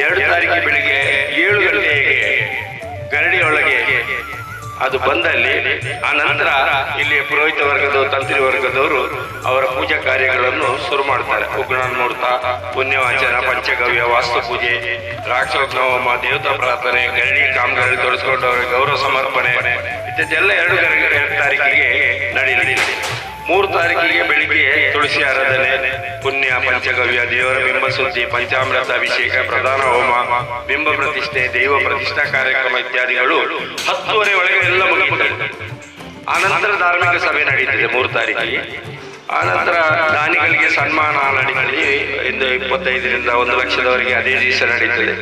ಎರಡು ತಾರೀಕು ಬೆಳಿಗ್ಗೆ ಏಳು ಗಂಟೆಗೆ ಗರಡಿಯೊಳಗೆ ಅದು ಬಂದಲ್ಲಿ ಆ ನಂತರ ಇಲ್ಲಿ ಪುರೋಹಿತ ವರ್ಗದ ತಂತ್ರಿ ವರ್ಗದವರು ಅವರ ಪೂಜಾ ಕಾರ್ಯಗಳನ್ನು ಶುರು ಮಾಡ್ತಾರೆ. ಉಗ್ರಾನ್ಮೂರ್ತ ಪುಣ್ಯವಾಚನ, ಪಂಚಗವ್ಯ, ವಾಸ್ತು ಪೂಜೆ ರಾಕ್ಷಸೋಮ ದೇವತಾ ಪ್ರಾರ್ಥನೆ ಗರಡಿ ಕಾಮಗಾರಿ ತೊಡಸ್ಕೊಂಡವರ ಗೌರವ ಸಮರ್ಪಣೆ ಇದೆಲ್ಲ ಎರಡು ಎರಡು ತಾರೀಕಿಗೆ ನಡೆಯಲಿದೆ. ಮೂರು ತಾರೀಕಿಗೆ ಬೆಳಿಗ್ಗೆ ತುಳಸಿ ಆರಾಧನೆ, ಪುಣ್ಯ ಪಂಚಗವ್ಯ, ದೇವರ ಬಿಂಬ ಸುದ್ದಿ, ಪಂಚಾಮೃತ ಅಭಿಷೇಕ, ಪ್ರಧಾನ ಹೋಮ, ಬಿಂಬ ಪ್ರತಿಷ್ಠೆ, ದೈವ ಪ್ರತಿಷ್ಠಾ ಕಾರ್ಯಕ್ರಮ ಇತ್ಯಾದಿಗಳು ಹತ್ತುವರೆ ಒಳಗೆ ಎಲ್ಲ ಮುಗಿಯುತ್ತದೆ ಆನಂತರ ಧಾರ್ಮಿಕ ಸಭೆ ನಡೆಯುತ್ತಿದೆ ಮೂರು ತಾರೀಕಿಗೆ. ಆನಂತರ ದಾನಿಗಳಿಗೆ ಸನ್ಮಾನ ನಡೀತದೆ ಇಂದು ಇಪ್ಪತ್ತೈದರಿಂದ ಒಂದು ಲಕ್ಷದವರೆಗೆ ಅದೇ ದಿವಸ ನಡೀತದೆ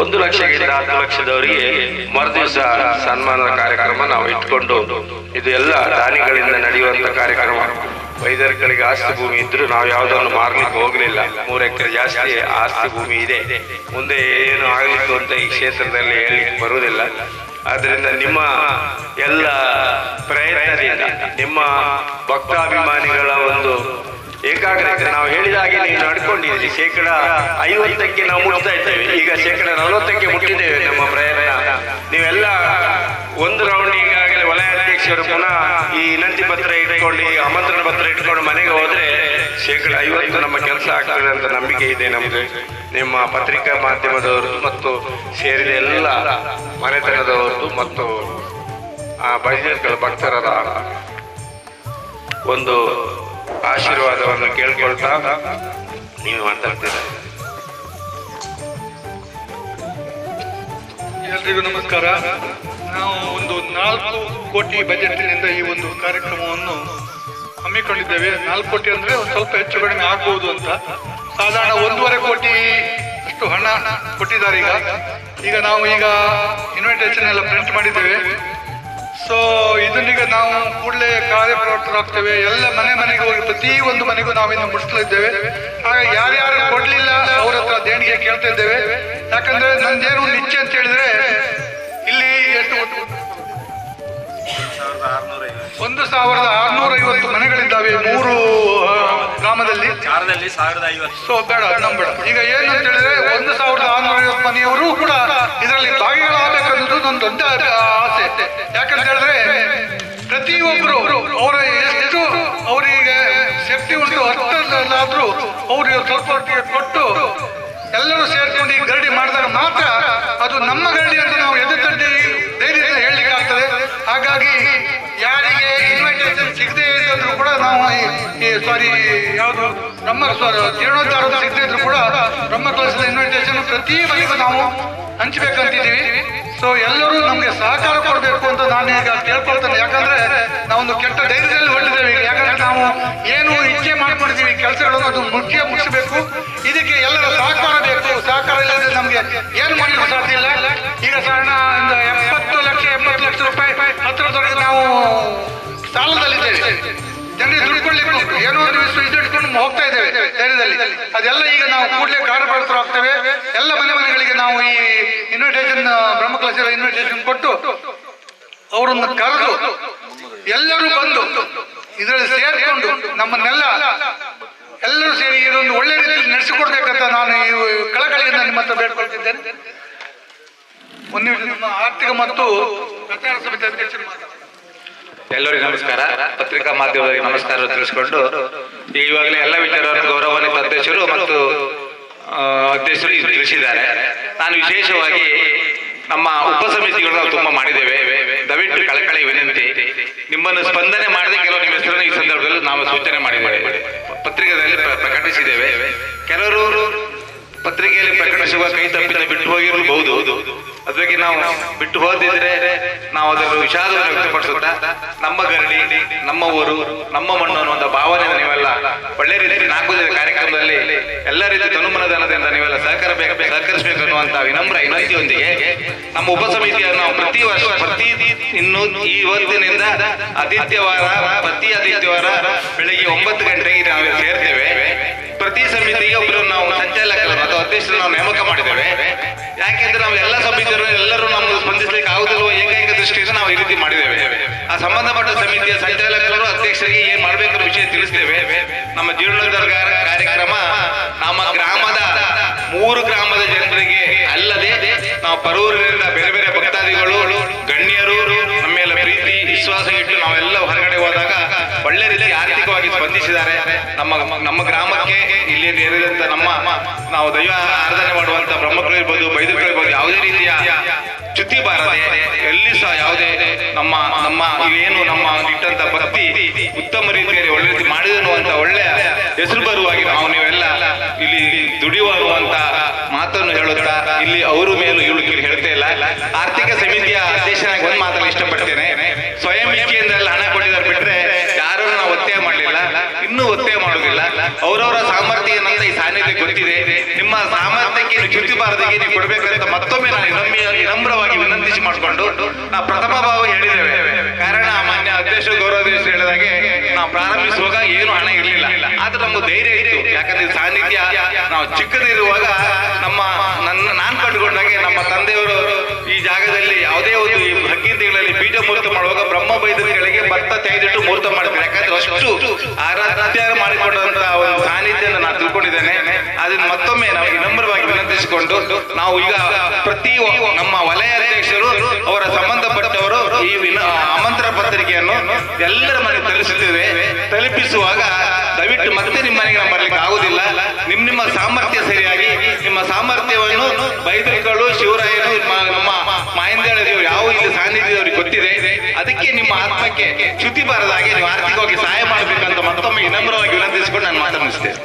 ಒಂದು ಲಕ್ಷದಿಂದ ಹತ್ತು ಲಕ್ಷದವರಿಗೆ ಮರುದಿವಸ ಸನ್ಮಾನದ ಕಾರ್ಯಕ್ರಮ ನಾವು ಇಟ್ಕೊಂಡು ಇದು ಎಲ್ಲ ದಾನಿಗಳಿಂದ ನಡೆಯುವಂತ ಕಾರ್ಯಕ್ರಮ. ವೈದ್ಯರುಗಳಿಗೆ ಆಸ್ತಿ ಭೂಮಿ ಇದ್ರೂ ನಾವು ಯಾವುದನ್ನು ಮಾರ್ಲಿಕ್ಕೆ ಹೋಗಲಿಲ್ಲ. ಮೂರು ಎಕರೆ ಜಾಸ್ತಿ ಆಸ್ತಿ ಭೂಮಿ ಇದೆ. ಮುಂದೆ ಏನು ಆಗಲಿಕ್ಕೆ ಅಂತ ಈ ಕ್ಷೇತ್ರದಲ್ಲಿ ಹೇಳಿ ಬರುವುದಿಲ್ಲ. ಆದ್ರಿಂದ ನಿಮ್ಮ ಎಲ್ಲ ಪ್ರಯತ್ನದಿಂದ ನಿಮ್ಮ ಭಕ್ತಾಭಿಮಾನಿಗಳ ಒಂದು ಏಕಾಗ್ರತೆ. ನಾವು ಹೇಳಿದ ಹಾಗೆ ನೀವು ನಡ್ಕೊಂಡಿದ್ದೀರಿ. ಶೇಕಡ ಐವತ್ತಕ್ಕೆ ನಾವು ಮುಟ್ತಾ ಇದ್ದೇವೆ. ಈಗ ಶೇಕಡ ನಲವತ್ತಕ್ಕೆ ಮುಟ್ಟಿದ್ದೇವೆ ನಮ್ಮ ಪ್ರಯತ್ನ. ನೀವೆಲ್ಲ ಒಂದು ರೌಂಡ್ ಈಗಾಗಲೇ ವಲಯ ಅಧ್ಯಕ್ಷರು ಪುನಃ ಈ ವಿನಂತಿ ಪತ್ರ ಇಟ್ಕೊಂಡು ಆಮಂತ್ರಣ ಪತ್ರ ಇಟ್ಕೊಂಡು ಮನೆಗೆ ಹೋದ್ರೆ ಶೇಕಡ ಐವತ್ತು ನಮ್ಮ ಕೆಲಸ ಆಗ್ತದೆ ಅಂತ ನಂಬಿಕೆ ಇದೆ ನಮ್ದು ನಿಮ್ಮ ಪತ್ರಿಕಾ ಮಾಧ್ಯಮದವರು ಮತ್ತು ಸೇರಿದ ಎಲ್ಲ ಮನೆತನದವರದ್ದು ಮತ್ತು ಆ ಭಜನೆಗಳ ಭಕ್ತರದ ಒಂದು ಆಶೀರ್ವಾದವನ್ನು ಕೇಳ್ಕೊಳ್ತಾ ನೀವು ಮಾತಾಡ್ತೀರ ಎಲ್ರಿಗೂ ನಮಸ್ಕಾರ. ನಾವು ಒಂದು ನಾಲ್ಕು ಕೋಟಿ ಬಜೆಟ್ನಿಂದ ಈ ಒಂದು ಕಾರ್ಯಕ್ರಮವನ್ನು ಹಮ್ಮಿಕೊಂಡಿದ್ದೇವೆ. ನಾಲ್ಕು ಕೋಟಿ ಅಂದ್ರೆ ಸ್ವಲ್ಪ ಹೆಚ್ಚು ಕಡಿಮೆ ಆಗ್ಬಹುದು ಅಂತ. ಸಾಧಾರಣ ಒಂದೂವರೆ ಕೋಟಿ ಅಷ್ಟು ಹಣ ಕೊಟ್ಟಿದ್ದಾರೆ ಈಗ. ಈಗ ನಾವು ಈಗ ಇನ್ವಿಟೇಷನ್ ಎಲ್ಲ ಪ್ರಿಂಟ್ ಮಾಡಿದ್ದೇವೆ. ಸೊ ಇದನ್ನೀಗ ನಾವು ಕೂಡಲೇ ಕಾರ್ಯಪ್ರವೃತ್ತರಾಗ್ತೇವೆ ಎಲ್ಲ ಮನೆ ಮನೆಗೆ ಹೋಗಿ ಪ್ರತಿ ಒಂದು ಮನೆಗೂ ನಾವಿನ್ನು ಮುಟ್ಟಿಸ್ಲಿದ್ದೇವೆ ಆಗ ಯಾರ್ಯಾರು ಕೊಡ್ಲಿಲ್ಲ ಅವ್ರ ಹತ್ರ ದೇಣಿಗೆ ಕೇಳ್ತಾ ಇದ್ದೇವೆ. ಯಾಕಂದ್ರೆ ನಂದೇನು ನಿಚ್ಚೆ ಅಂತ ಹೇಳಿದ್ರೆ ಇಲ್ಲಿ ಎಷ್ಟು ಒಂದು ಸಾವಿರದ ಆರ್ನೂರ ಐವತ್ತು ಮನೆಗಳಿದ್ದಾವೆ ಮೂರು ಗ್ರಾಮದಲ್ಲಿ. ಸೊ ಬೇಡ ನಮ್ ಬೇಡ ಈಗ ಏನು ಅಂತ ಹೇಳಿದ್ರೆ ಒಂದು ಸಾವಿರದ ಆರ್ನೂರ ಐವತ್ತು ಮನೆಯವರು ಕೂಡ ಇದರಲ್ಲಿ ಭಾಗಿಗಳಾಗಬೇಕನ್ನೋದು ನನ್ನ ದೊಡ್ಡ ಆಸೆ. ಯಾಕಂತ ಹೇಳಿದ್ರೆ ಪ್ರತಿಯೊಬ್ಬರು ಅವರ ಎಷ್ಟು ಅವರಿಗೆ ಶಕ್ತಿ ಉಂಟು ಅರ್ಥದಲ್ಲಾದ್ರೂ ಅವರು ಸ್ವಲ್ಪ ಕೊಟ್ಟು ಎಲ್ಲರೂ ಸೇರ್ಕೊಂಡು ಈ ಗರಡಿ ಮಾಡಿದಾಗ ಮಾತ್ರ ಅದು ನಮ್ಮ ಗರಡಿ ಅಂತ ನಾವು ಎದುರು ಧೈರ್ಯದಿಂದ ಹೇಳಲಿಕ್ಕೆ ಆಗ್ತದೆ ಹಾಗಾಗಿ ಸಿಗದೆ ಇದ್ದರೂ ಕೂಡ ನಾವು ಸಾರಿ ಯಾವುದು? ನಮ್ಮ ಜೀರ್ಣೋದ್ಧಾರ ಸಿಗದೆ ಇದ್ರು ಕೂಡ ಬ್ರಹ್ಮ ಕಲಸದ ಇನ್ವಿಟೇಷನ್ ಪ್ರತಿ ಮನೆಗೂ ನಾವು ಹಂಚಬೇಕಂತಿದ್ದೀವಿ. ಸೊ ಎಲ್ಲರೂ ನಮಗೆ ಸಹಕಾರ ಕೊಡಬೇಕು ಅಂತ ನಾನು ಈಗ ಕೇಳ್ಕೊಳ್ತೇನೆ ಯಾಕಂದ್ರೆ ನಾವೊಂದು ಕೆಟ್ಟ ಧೈರ್ಯದಲ್ಲಿ ಹೊರಟಿದ್ದೇವೆ ಯಾಕಂದ್ರೆ ನಾವು ಏನು ಇಚ್ಛೆ ಮಾಡ್ಕೊಂಡಿದ್ದೀವಿ. ಕೆಲಸಗಳನ್ನು ಅದು ಮುಖ್ಯ ಮುಗಿಸಬೇಕು. ಇದಕ್ಕೆ ಎಲ್ಲರ ಸಹಕಾರ ಬೇಕು. ಸಹಕಾರ ಇಲ್ಲದೆ ನಮಗೆ ಏನು ಮಾಡಲಿಕ್ಕೆ ಸಾಧ್ಯ ಇಲ್ಲ. ಈಗ ಸಾಧಾರಣ ಎಪ್ಪತ್ತು ಲಕ್ಷ ಎಂಬತ್ತು ಲಕ್ಷ ರೂಪಾಯಿ ಹತ್ರದವರೆಗೆ ನಾವು ಸಾಲದಲ್ಲಿದ್ದೇವೆ ಜನರಿಗೆ ದುಡ್ಕೊಳ್ಳಿಕ್ಕೆ. ಏನೋ ಒಂದು ವಿಶ್ವ ಇದು ಇಟ್ಕೊಂಡು ಹೋಗ್ತಾ ಇದ್ದೇವೆ ಧೈರ್ಯದಲ್ಲಿ. ಅದೆಲ್ಲ ಈಗ ನಾವು ಕೂಡಲೇ ಕಾರ್ಯಪ್ರವೃತ್ತರಾಗ್ತೇವೆ ಎಲ್ಲ ಮನೆ ಮನೆಗಳಿಗೆ ನಾವು ಈ ಇನ್ವಿಟೇಷನ್ ಬ್ರಹ್ಮ ಕ್ಲಾಸ್ ಇನ್ವಿಟೇಷನ್ ಕೊಟ್ಟು ಅವರನ್ನು ಕರೆದು ಎಲ್ಲರೂ ಬಂದು ಇದರಲ್ಲಿ ಸೇರಿಕೊಂಡು ನಮ್ಮನ್ನೆಲ್ಲ ಎಲ್ಲರೂ ಸೇರಿ ಇದೊಂದು ಒಳ್ಳೆ ರೀತಿಯಲ್ಲಿ ನಡೆಸಿಕೊಡ್ಬೇಕಂತ ನಾನು ಈ ಕಳಕಳಿಯಿಂದ ನಿಮ್ಮ ಹತ್ರ ಬೇಡ್ಕೊಳ್ತಿದ್ದೇನೆ. ಒಂದು ನಿಮ್ಮ ಆರ್ಥಿಕ ಮತ್ತು ಪ್ರಚಾರ ಸಮಿತಿ ಅಧ್ಯಕ್ಷರು ಮಾತಾಡ್ತಾರೆ ಎಲ್ಲರಿಗೂ ನಮಸ್ಕಾರ. ಪತ್ರಿಕಾ ಮಾಧ್ಯಮದವರಿಗೆ ನಮಸ್ಕಾರ ತಿಳಿಸಿಕೊಂಡು ಈವಾಗಲೇ ಎಲ್ಲ ವಿಚಾರವನ್ನು ಗೌರವಾನ್ವಿತ ಅಧ್ಯಕ್ಷರು ಮತ್ತು ಅಧ್ಯಕ್ಷರು ತಿಳಿಸಿದ್ದಾರೆ. ನಾನು ವಿಶೇಷವಾಗಿ ನಮ್ಮ ಉಪಸಮಿತಿಗಳು ನಾವು ತುಂಬಾ ಮಾಡಿದ್ದೇವೆ. ದಯವಿಟ್ಟು ಕಳಕಳಿ ವಿನಂತಿ. ನಿಮ್ಮನ್ನು ಸ್ಪಂದನೆ ಮಾಡದೆ ಕೆಲವು ನಿಮ್ಮ ಹೆಸರನ್ನು ಈ ಸಂದರ್ಭದಲ್ಲಿ ನಾವು ಸೂಚನೆ ಮಾಡಿದ್ದೇವೆ. ಪತ್ರಿಕೆಯಲ್ಲಿ ಪ್ರಕಟಿಸಿದ್ದೇವೆ. ಕೆಲವರು ಪತ್ರಿಕೆಯಲ್ಲಿ ಪ್ರಕಟಿಸುವ ಕೈ ತಪ್ಪಿದ ಬಿಟ್ಟು ಹೋಗಿರಬಹುದು. ಬಗ್ಗೆ ನಾವು ಬಿಟ್ಟು ಹೋದಿದ್ರೆ ನಾವು ಅದರ ವಿಷಾದವನ್ನು ವ್ಯಕ್ತಪಡಿಸುತ್ತಾ ನಮ್ಮ ಗರಡಿ, ನಮ್ಮ ಊರು, ನಮ್ಮ ಮಣ್ಣು ಅನ್ನುವಂಥ ಭಾವನೆ ನೀವೆಲ್ಲ ಒಳ್ಳೆ ರೀತಿ ನಾಲ್ಕು ದಿನ ಕಾರ್ಯಕ್ರಮದಲ್ಲಿ ಎಲ್ಲ ರೀತಿ ತನುಮನದಾನದಿಂದ ನೀವೆಲ್ಲ ಸಹಕರಿಸಬೇಕು ಸಹಕರಿಸಬೇಕು ಅನ್ನುವಂತ ವಿನಮ್ರ ವಿನಂತಿಯೊಂದಿಗೆ ನಮ್ಮ ಉಪಸಮಿತಿಯನ್ನು ನಾವು ಪ್ರತಿ ವರ್ಷ, ಪ್ರತಿ ಇನ್ನು ಇವತ್ತಿನಿಂದ ಆದಿತ್ಯವಾರ, ಪ್ರತಿ ಆದಿತ್ಯವಾರ ಬೆಳಿಗ್ಗೆ ಒಂಬತ್ತು ಗಂಟೆಗೆ ನಾವು ಸೇರ್ತೇವೆ. ಪ್ರತಿ ಸಮಿತಿಗೆ ಒಬ್ಬರು ನಾವು ಸಂಚಾಲಕರು ಅಥವಾ ಅಧ್ಯಕ್ಷರು ನಾವು ನೇಮಕ ಮಾಡಿದ್ದೇವೆ. ಯಾಕೆಂದ್ರೆ ನಾವು ಎಲ್ಲ ಸಮಿತಿಯರು ಎಲ್ಲರೂ ನಮ್ಗೆ ಸ್ಪಂದಿಸಲಿಕ್ಕೆ ಆಗುದಿಲ್ಲ ಏಕೈಕ ದೃಷ್ಟಿಯಿಂದ ನಾವು ಈ ರೀತಿ ಮಾಡಿದ್ದೇವೆ. ಆ ಸಂಬಂಧಪಟ್ಟ ಸಮಿತಿಯ ಸಂಚಾಲಕರು ಅಧ್ಯಕ್ಷರಿಗೆ ಏನ್ ಮಾಡಬೇಕು ವಿಷಯ ತಿಳಿಸ್ತೇವೆ. ನಮ್ಮ ಜೀರ್ಣೋದ್ಧಾರ ಕಾರ್ಯ- ಕಾರ್ಯಕ್ರಮ ನಮ್ಮ ಗ್ರಾಮದ ಮೂರು ಗ್ರಾಮದ ಜನರಿಗೆ ಅಲ್ಲದೆ ನಾವು ಪರೂರಿನಿಂದ ಬೇರೆ ಬೇರೆ ಭಕ್ತಾದಿಗಳು, ಗಣ್ಯರು, ನಮ್ಮ ಮೇಲೆ ಪ್ರೀತಿ, ವಿಶ್ವಾಸ ಇಟ್ಟು ನಾವೆಲ್ಲ ಹೊರಗಡೆ ಹೋದಾಗ ಸ್ಪಂದಿಸಿದ್ದಾರೆ ನಮ್ಮ ನಮ್ಮ ಗ್ರಾಮಕ್ಕೆ ಇಲ್ಲಿ ನೆರೆದಂತ ನಮ್ಮ ನಾವು ದೈವ ಆರಾಧನೆ ಮಾಡುವಂತ ಬ್ರಹ್ಮಕರು ಇರ್ಬೋದು ಬೈದಕರು ಇರ್ಬೋದು, ಯಾವುದೇ ರೀತಿಯ ಚ್ಯುತಿ ಬಾರದೆ ಎಲ್ಲಿ ಸಹ ಯಾವುದೇ ನಮ್ಮ ನಮ್ಮ ಇವೇನು ನಮ್ಮ ಇಟ್ಟಂತ ಭಕ್ತಿ, ಉತ್ತಮ ರೀತಿಯಲ್ಲಿ ಒಳ್ಳೆ ರೀತಿ ಮಾಡಿದನು ಅಂತ ಒಳ್ಳೆಯ ಹೆಸರು ಬರುವಾಗಿ ನಾವು ನೀವೆಲ್ಲ ಇಲ್ಲಿ ದುಡಿಯುವಂತ ಮಾತನ್ನು ಹೇಳುತ್ತಾ ಇಲ್ಲಿ ಅವರು ಮೇಲೂ ಇವಳು ಕೀಳು ಹೇಳ್ತಾ ಇಲ್ಲ. ಆರ್ಥಿಕ ಸಮಿತಿಯ ಅಧ್ಯಕ್ಷನಾಗಿ ಒಂದು ಮಾತನ್ನು ಇಷ್ಟಪಡ್ತೇನೆ. ಸ್ವಯಂ ಇಚ್ಛೆಯಿಂದ ಎಲ್ಲ ಹಣ ಕೊಟ್ಟಿದ್ದಾರೆ ಬಿಟ್ರೆ ಯಾರು ನಾವು ಒತ್ತಾಯ ಮಾಡಲಿಲ್ಲ ಇನ್ನೂ ಒತ್ತಾಯ ಮಾಡುವುದಿಲ್ಲ ಅವರವರ ಸಾಮರ್ಥ್ಯ ಏನಂತ ಈ ಸಾನ್ನಿಧ್ಯ ಗೊತ್ತಿದೆ. ನಿಮ್ಮ ಸಾಮರ್ಥ್ಯಕ್ಕೆ ನೀವು ಚ್ಯುತಿ ಬಾರದಿಗೆ ನೀವು ಕೊಡ್ಬೇಕಂತ ಮತ್ತೊಮ್ಮೆ ನಾನು ವಿನಮ್ರವಾಗಿ ವಿನಂತಿಸಿ ಮಾಡಿಕೊಂಡು ನಾವು ಪ್ರಥಮ ಭಾವ ಹೇಳಿದ್ದೇವೆ. ಕಾರಣ ಮಾನ್ಯ ಅಧ್ಯಕ್ಷ ಗೌರವಾಧ್ಯಕ್ಷರು ಹೇಳಿದಾಗೆ ನಾವು ಪ್ರಾರಂಭಿಸುವಾಗ ಏನು ಹಣ ಇರಲಿಲ್ಲ. ಆದ್ರೆ ನಮ್ಗೆ ಧೈರ್ಯ ಇತ್ತು. ಯಾಕಂದ್ರೆ ಸಾನ್ನಿಧ್ಯ ನಾವು ಚಿಕ್ಕದಿರುವಾಗ ನಮ್ಮ ನನ್ನ ನಾನ್ ಕಂಡುಕೊಂಡಾಗೆ ನಮ್ಮ ತಂದೆಯವರು ಈ ಜಾಗದಲ್ಲಿ ಯಾವುದೇ ಒಂದು ಈ ಹಕ್ಕಿ ಬೀಜ ಮುಹೂರ್ತ ಮಾಡುವಾಗ ಬ್ರಹ್ಮ ಭತ್ತ ತೆಗೆದಿಟ್ಟು ಮುಹೂರ್ತ ಮಾಡ್ತೀನಿ ಯಾಕಂದ್ರೆ ಅಷ್ಟು ಆರಾಧ್ಯ ಮಾಡಿಕೊಂಡಂತ ಒಂದು ಸಾನ್ನಿಧ್ಯ ನಾನು ತಿಳ್ಕೊಂಡಿದ್ದೇನೆ. ಅದನ್ನ ಮತ್ತೊಮ್ಮೆ ನಾವು ವಿನಮ್ರವಾಗಿ ವಿನಂತಿಸಿಕೊಂಡು ನಾವು ಈಗ ಪ್ರತಿ ನಮ್ಮ ವಲಯ ಅಧ್ಯಕ್ಷರು, ಅವರ ಸಂಬಂಧಪಟ್ಟವರು ಈ ಆಮಂತ್ರಣ ಪತ್ರಿಕೆಯನ್ನು ಎಲ್ಲರ ಮನೆ ತಲುಪಿಸುತ್ತೇವೆ. ತಲುಪಿಸುವಾಗ ದಯವಿಟ್ಟು ಮತ್ತೆ ನಿಮ್ಮ ಮನೆಗೆ ನಾವು ಬರ್ಲಿಕ್ಕೆ ಆಗುದಿಲ್ಲ. ನಿಮ್ ನಿಮ್ಮ ಸಾಮರ್ಥ್ಯ ಸರಿಯಾಗಿ ನಿಮ್ಮ ಸಾಮರ್ಥ್ಯವನ್ನು ಬೈದ್ರಿಗಳು ಶಿವರಾಯನು ನಮ್ಮ ಮಾಯಿಂದೇಳದೇವರು ಯಾವ ಇಲ್ಲಿ ಸಾನ್ನಿಧ್ಯ ಗೊತ್ತಿದೆ, ಅದಕ್ಕೆ ನಿಮ್ಮ ಆತ್ಮಕ್ಕೆ ಚ್ಯುತಿ ಹಾಗೆ ನೀವು ಆರ್ಥಿಕವಾಗಿ ಸಹಾಯ ಮಾಡಬೇಕಂತ ಮತ್ತೊಮ್ಮೆ ವಿನಮ್ರವಾಗಿ ವಿನಂತಿಸಿಕೊಂಡು ನಾನು ಮಾತನಾಡಿಸ್ತೇನೆ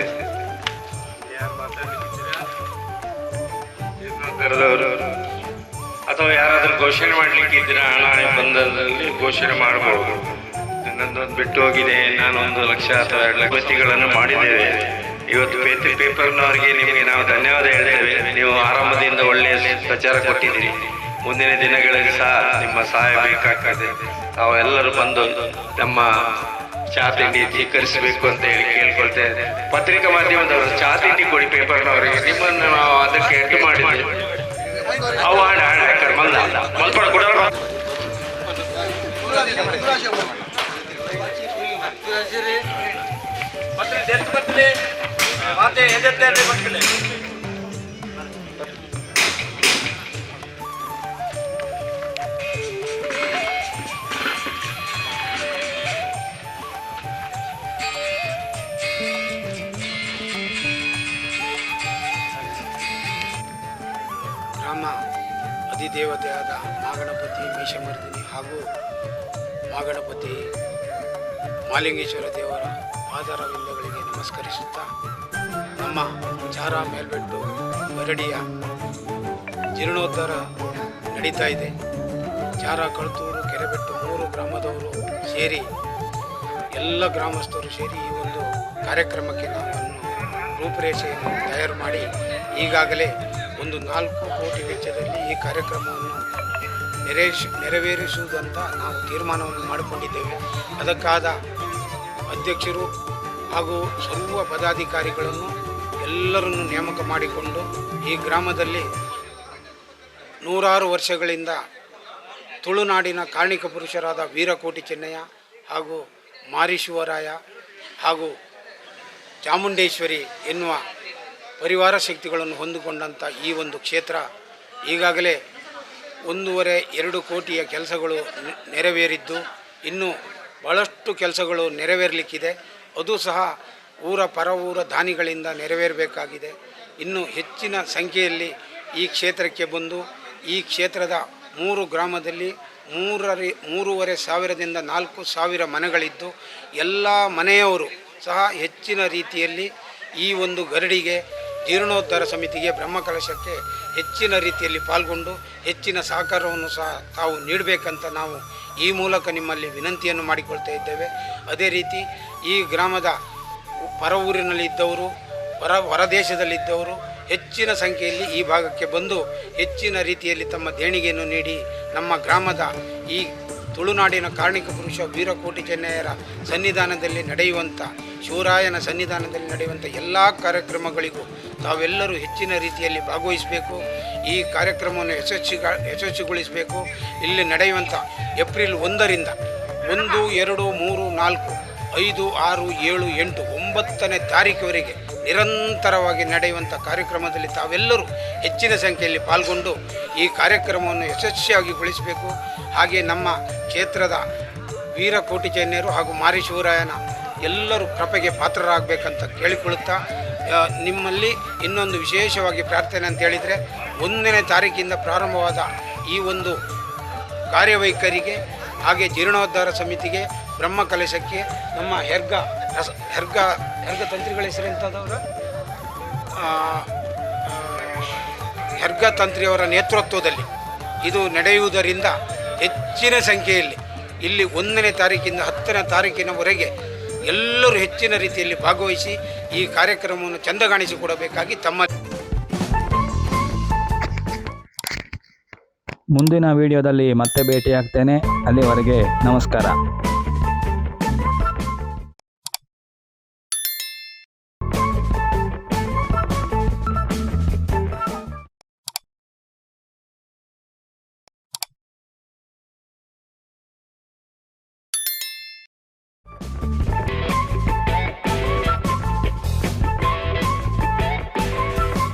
ಅಥವಾ ಯಾರಾದರೂ ಘೋಷಣೆ ಮಾಡ್ಲಿಕ್ಕೆ ಇದ್ರೆ ಹಣ ಬಂದಲ್ಲಿ ಘೋಷಣೆ ಮಾಡಬಹುದು ನನ್ನದೊಂದು ಬಿಟ್ಟು ಹೋಗಿದೆ, ನಾನೊಂದು ಲಕ್ಷ ಅಥವಾ ಎರಡು ಲಕ್ಷ ಬತ್ತಿಗಳನ್ನು ಮಾಡಿದ್ದೇವೆ ಇವತ್ತು ಪೇಪರ್ ಪೇಪರ್ನವರಿಗೆ ನಿಮಗೆ ನಾವು ಧನ್ಯವಾದ ಹೇಳ್ತೇವೆ. ನೀವು ಆರಂಭದಿಂದ ಒಳ್ಳೆಯ ಪ್ರಚಾರ ಕೊಟ್ಟಿದ್ದೀರಿ. ಮುಂದಿನ ದಿನಗಳಲ್ಲಿ ಸಹ ನಿಮ್ಮ ಸಹಾಯ ಬೇಕಾಗ್ತದೆ. ತಾವು ಎಲ್ಲರೂ ಬಂದು ನಮ್ಮ ಚಾ ತಿಂಡಿ ಸ್ವೀಕರಿಸಬೇಕು ಅಂತ ಹೇಳಿ ಕೇಳ್ಕೊಳ್ತೇವೆ. ಪತ್ರಿಕಾ ಮಾಧ್ಯಮದವರು ಚಾ ತಿಂಡಿ ಕೊಡಿ ಪೇಪರ್ನವರಿಗೆ. ನಿಮ್ಮನ್ನು ನಾವು ಅದಕ್ಕೆ ಎಟ್ಟು ಮಾಡಿ ಅವು ಮಾಡಿ ಹಾಡು ಹಾಕ್ತಾರೆ ಮಲ್ದ ಮಲ್ಪಡ ಕೊಡೋರು ಗ್ರಾಮ ಅಧಿದೇವತೆಯಾದ ಮಾಗಣಪತಿ ಮೇಷಮರ್ದಿನಿ ಹಾಗೂ ಮಾಗಣಪತಿ ಮಾಲಿಂಗೇಶ್ವರ ದೇವರ ಪಾದರವಿಂದಗಳಿಗೆ ನಮಸ್ಕರಿಸುತ್ತಾ ನಮ್ಮ ಜಾರ ಮೇಲ್ಬೆಟ್ಟು ಬರಡಿಯ ಜೀರ್ಣೋದ್ಧಾರ ನಡೀತಾ ಇದೆ. ಜಾರ ಕಳ್ತೂರು, ಕೆರೆಬೆಟ್ಟು ಮೂರು ಗ್ರಾಮದವರು ಸೇರಿ, ಎಲ್ಲ ಗ್ರಾಮಸ್ಥರು ಸೇರಿ ಈ ಒಂದು ಕಾರ್ಯಕ್ರಮಕ್ಕೆ ನಾವು ರೂಪುರೇಷೆಯನ್ನು ತಯಾರು ಮಾಡಿ, ಈಗಾಗಲೇ ಒಂದು ನಾಲ್ಕು ಕೋಟಿ ವೆಚ್ಚದಲ್ಲಿ ಈ ಕಾರ್ಯಕ್ರಮವನ್ನು ನೆರೆವೇರಿಸ ನೆರವೇರಿಸುವುದಂತ ನಾವು ತೀರ್ಮಾನವನ್ನು ಮಾಡಿಕೊಂಡಿದ್ದೇವೆ. ಅದಕ್ಕಾದ ಅಧ್ಯಕ್ಷರು ಹಾಗೂ ಸರ್ವ ಪದಾಧಿಕಾರಿಗಳನ್ನು ಎಲ್ಲರನ್ನು ನೇಮಕ ಮಾಡಿಕೊಂಡು ಈ ಗ್ರಾಮದಲ್ಲಿ ನೂರಾರು ವರ್ಷಗಳಿಂದ ತುಳುನಾಡಿನ ಕಾರ್ಣಿಕ ಪುರುಷರಾದ ವೀರಕೋಟಿ ಚೆನ್ನಯ್ಯ ಹಾಗೂ ಮಾರೀಶಿವರಾಯ ಹಾಗೂ ಚಾಮುಂಡೇಶ್ವರಿ ಎನ್ನುವ ಪರಿವಾರ ಶಕ್ತಿಗಳನ್ನು ಹೊಂದಿಕೊಂಡಂಥ ಈ ಒಂದು ಕ್ಷೇತ್ರ ಈಗಾಗಲೇ ಒಂದೂವರೆ ಎರಡು ಕೋಟಿಯ ಕೆಲಸಗಳು ನೆರವೇರಿದ್ದು, ಇನ್ನೂ ಭಾಳಷ್ಟು ಕೆಲಸಗಳು ನೆರವೇರಲಿಕ್ಕಿದೆ. ಅದು ಸಹ ಊರ ಪರ ಊರ ದಾನಿಗಳಿಂದ ನೆರವೇರಬೇಕಾಗಿದೆ. ಇನ್ನು ಹೆಚ್ಚಿನ ಸಂಖ್ಯೆಯಲ್ಲಿ ಈ ಕ್ಷೇತ್ರಕ್ಕೆ ಬಂದು ಈ ಕ್ಷೇತ್ರದ ಮೂರು ಗ್ರಾಮದಲ್ಲಿ ಮೂರರಿ, ಮೂರುವರೆ ಸಾವಿರದಿಂದ ನಾಲ್ಕು ಸಾವಿರ ಮನೆಗಳಿದ್ದು, ಎಲ್ಲ ಮನೆಯವರು ಸಹ ಹೆಚ್ಚಿನ ರೀತಿಯಲ್ಲಿ ಈ ಒಂದು ಗರಡಿಗೆ ಜೀರ್ಣೋದ್ಧಾರ ಸಮಿತಿಗೆ ಬ್ರಹ್ಮಕಲಶಕ್ಕೆ ಹೆಚ್ಚಿನ ರೀತಿಯಲ್ಲಿ ಪಾಲ್ಗೊಂಡು ಹೆಚ್ಚಿನ ಸಹಕಾರವನ್ನು ಸಹ ತಾವು ನೀಡಬೇಕಂತ ನಾವು ಈ ಮೂಲಕ ನಿಮ್ಮಲ್ಲಿ ವಿನಂತಿಯನ್ನು ಮಾಡಿಕೊಳ್ತಾ ಇದ್ದೇವೆ. ಅದೇ ರೀತಿ ಈ ಗ್ರಾಮದ ಪರ ಊರಿನಲ್ಲಿ ಇದ್ದವರು ಹೊರ ಹೊರದೇಶದಲ್ಲಿದ್ದವರು ಹೆಚ್ಚಿನ ಸಂಖ್ಯೆಯಲ್ಲಿ ಈ ಭಾಗಕ್ಕೆ ಬಂದು ಹೆಚ್ಚಿನ ರೀತಿಯಲ್ಲಿ ತಮ್ಮ ದೇಣಿಗೆಯನ್ನು ನೀಡಿ ನಮ್ಮ ಗ್ರಾಮದ ಈ ತುಳುನಾಡಿನ ಕಾರ್ಣಿಕ ಪುರುಷ ವೀರಕೋಟಿ ಚೆನ್ನಯ್ಯರ ಸನ್ನಿಧಾನದಲ್ಲಿ ನಡೆಯುವಂಥ, ಶಿವರಾಯನ ಸನ್ನಿಧಾನದಲ್ಲಿ ನಡೆಯುವಂಥ ಎಲ್ಲ ಕಾರ್ಯಕ್ರಮಗಳಿಗೂ ತಾವೆಲ್ಲರೂ ಹೆಚ್ಚಿನ ರೀತಿಯಲ್ಲಿ ಭಾಗವಹಿಸಬೇಕು. ಈ ಕಾರ್ಯಕ್ರಮವನ್ನು ಯಶಸ್ವಿ ಯಶಸ್ವಿಗೊಳಿಸಬೇಕು. ಇಲ್ಲಿ ನಡೆಯುವಂಥ ಏಪ್ರಿಲ್ ಒಂದರಿಂದ ಒಂದು, ಎರಡು, ಮೂರು, ನಾಲ್ಕು ಐದು, ಆರು, ಏಳು, ಎಂಟು, ಒಂಬತ್ತನೇ ತಾರೀಕುವರೆಗೆ ನಿರಂತರವಾಗಿ ನಡೆಯುವಂಥ ಕಾರ್ಯಕ್ರಮದಲ್ಲಿ ತಾವೆಲ್ಲರೂ ಹೆಚ್ಚಿನ ಸಂಖ್ಯೆಯಲ್ಲಿ ಪಾಲ್ಗೊಂಡು ಈ ಕಾರ್ಯಕ್ರಮವನ್ನು ಯಶಸ್ವಿಯಾಗಿಗೊಳಿಸಬೇಕು ಹಾಗೆ ನಮ್ಮ ಕ್ಷೇತ್ರದ ವೀರಕೋಟಿ ಜೈನ್ಯರು ಹಾಗೂ ಮಾರಿ ಶಿವರಾಯನ ಎಲ್ಲರೂ ಕೃಪೆಗೆ ಪಾತ್ರರಾಗಬೇಕಂತ ಕೇಳಿಕೊಳ್ಳುತ್ತಾ ನಿಮ್ಮಲ್ಲಿ ಇನ್ನೊಂದು ವಿಶೇಷವಾಗಿ ಪ್ರಾರ್ಥನೆ ಅಂತ ಹೇಳಿದರೆ, ಒಂದನೇ ತಾರೀಕಿಂದ ಪ್ರಾರಂಭವಾದ ಈ ಒಂದು ಕಾರ್ಯವೈಖರಿಗೆ ಹಾಗೆ ಜೀರ್ಣೋದ್ಧಾರ ಸಮಿತಿಗೆ ಬ್ರಹ್ಮ ಕಲಶಕ್ಕೆ ನಮ್ಮ ಹೆರ್ಗ, ರಸ, ಹೆರ್ಗ ಹೆರ್ಗ ತಂತ್ರಿಗಳ ಹೆಸರು ಎಂಥದವರ ಹೆರ್ಗ ತಂತ್ರಿಯವರ ನೇತೃತ್ವದಲ್ಲಿ ಇದು ನಡೆಯುವುದರಿಂದ ಹೆಚ್ಚಿನ ಸಂಖ್ಯೆಯಲ್ಲಿ, ಇಲ್ಲಿ ಒಂದನೇ ತಾರೀಕಿಂದ ಹತ್ತನೇ ತಾರೀಕಿನವರೆಗೆ ಎಲ್ಲರೂ ಹೆಚ್ಚಿನ ರೀತಿಯಲ್ಲಿ ಭಾಗವಹಿಸಿ ಈ ಕಾರ್ಯಕ್ರಮವನ್ನು ಚಂದಗಾಣಿಸಿಕೊಡಬೇಕಾಗಿ ತಮ್ಮ ಮುಂದಿನ ವಿಡಿಯೋದಲ್ಲಿ ಮತ್ತೆ ಭೇಟಿಯಾಗ್ತೇನೆ. ಅಲ್ಲಿವರೆಗೆ ನಮಸ್ಕಾರ.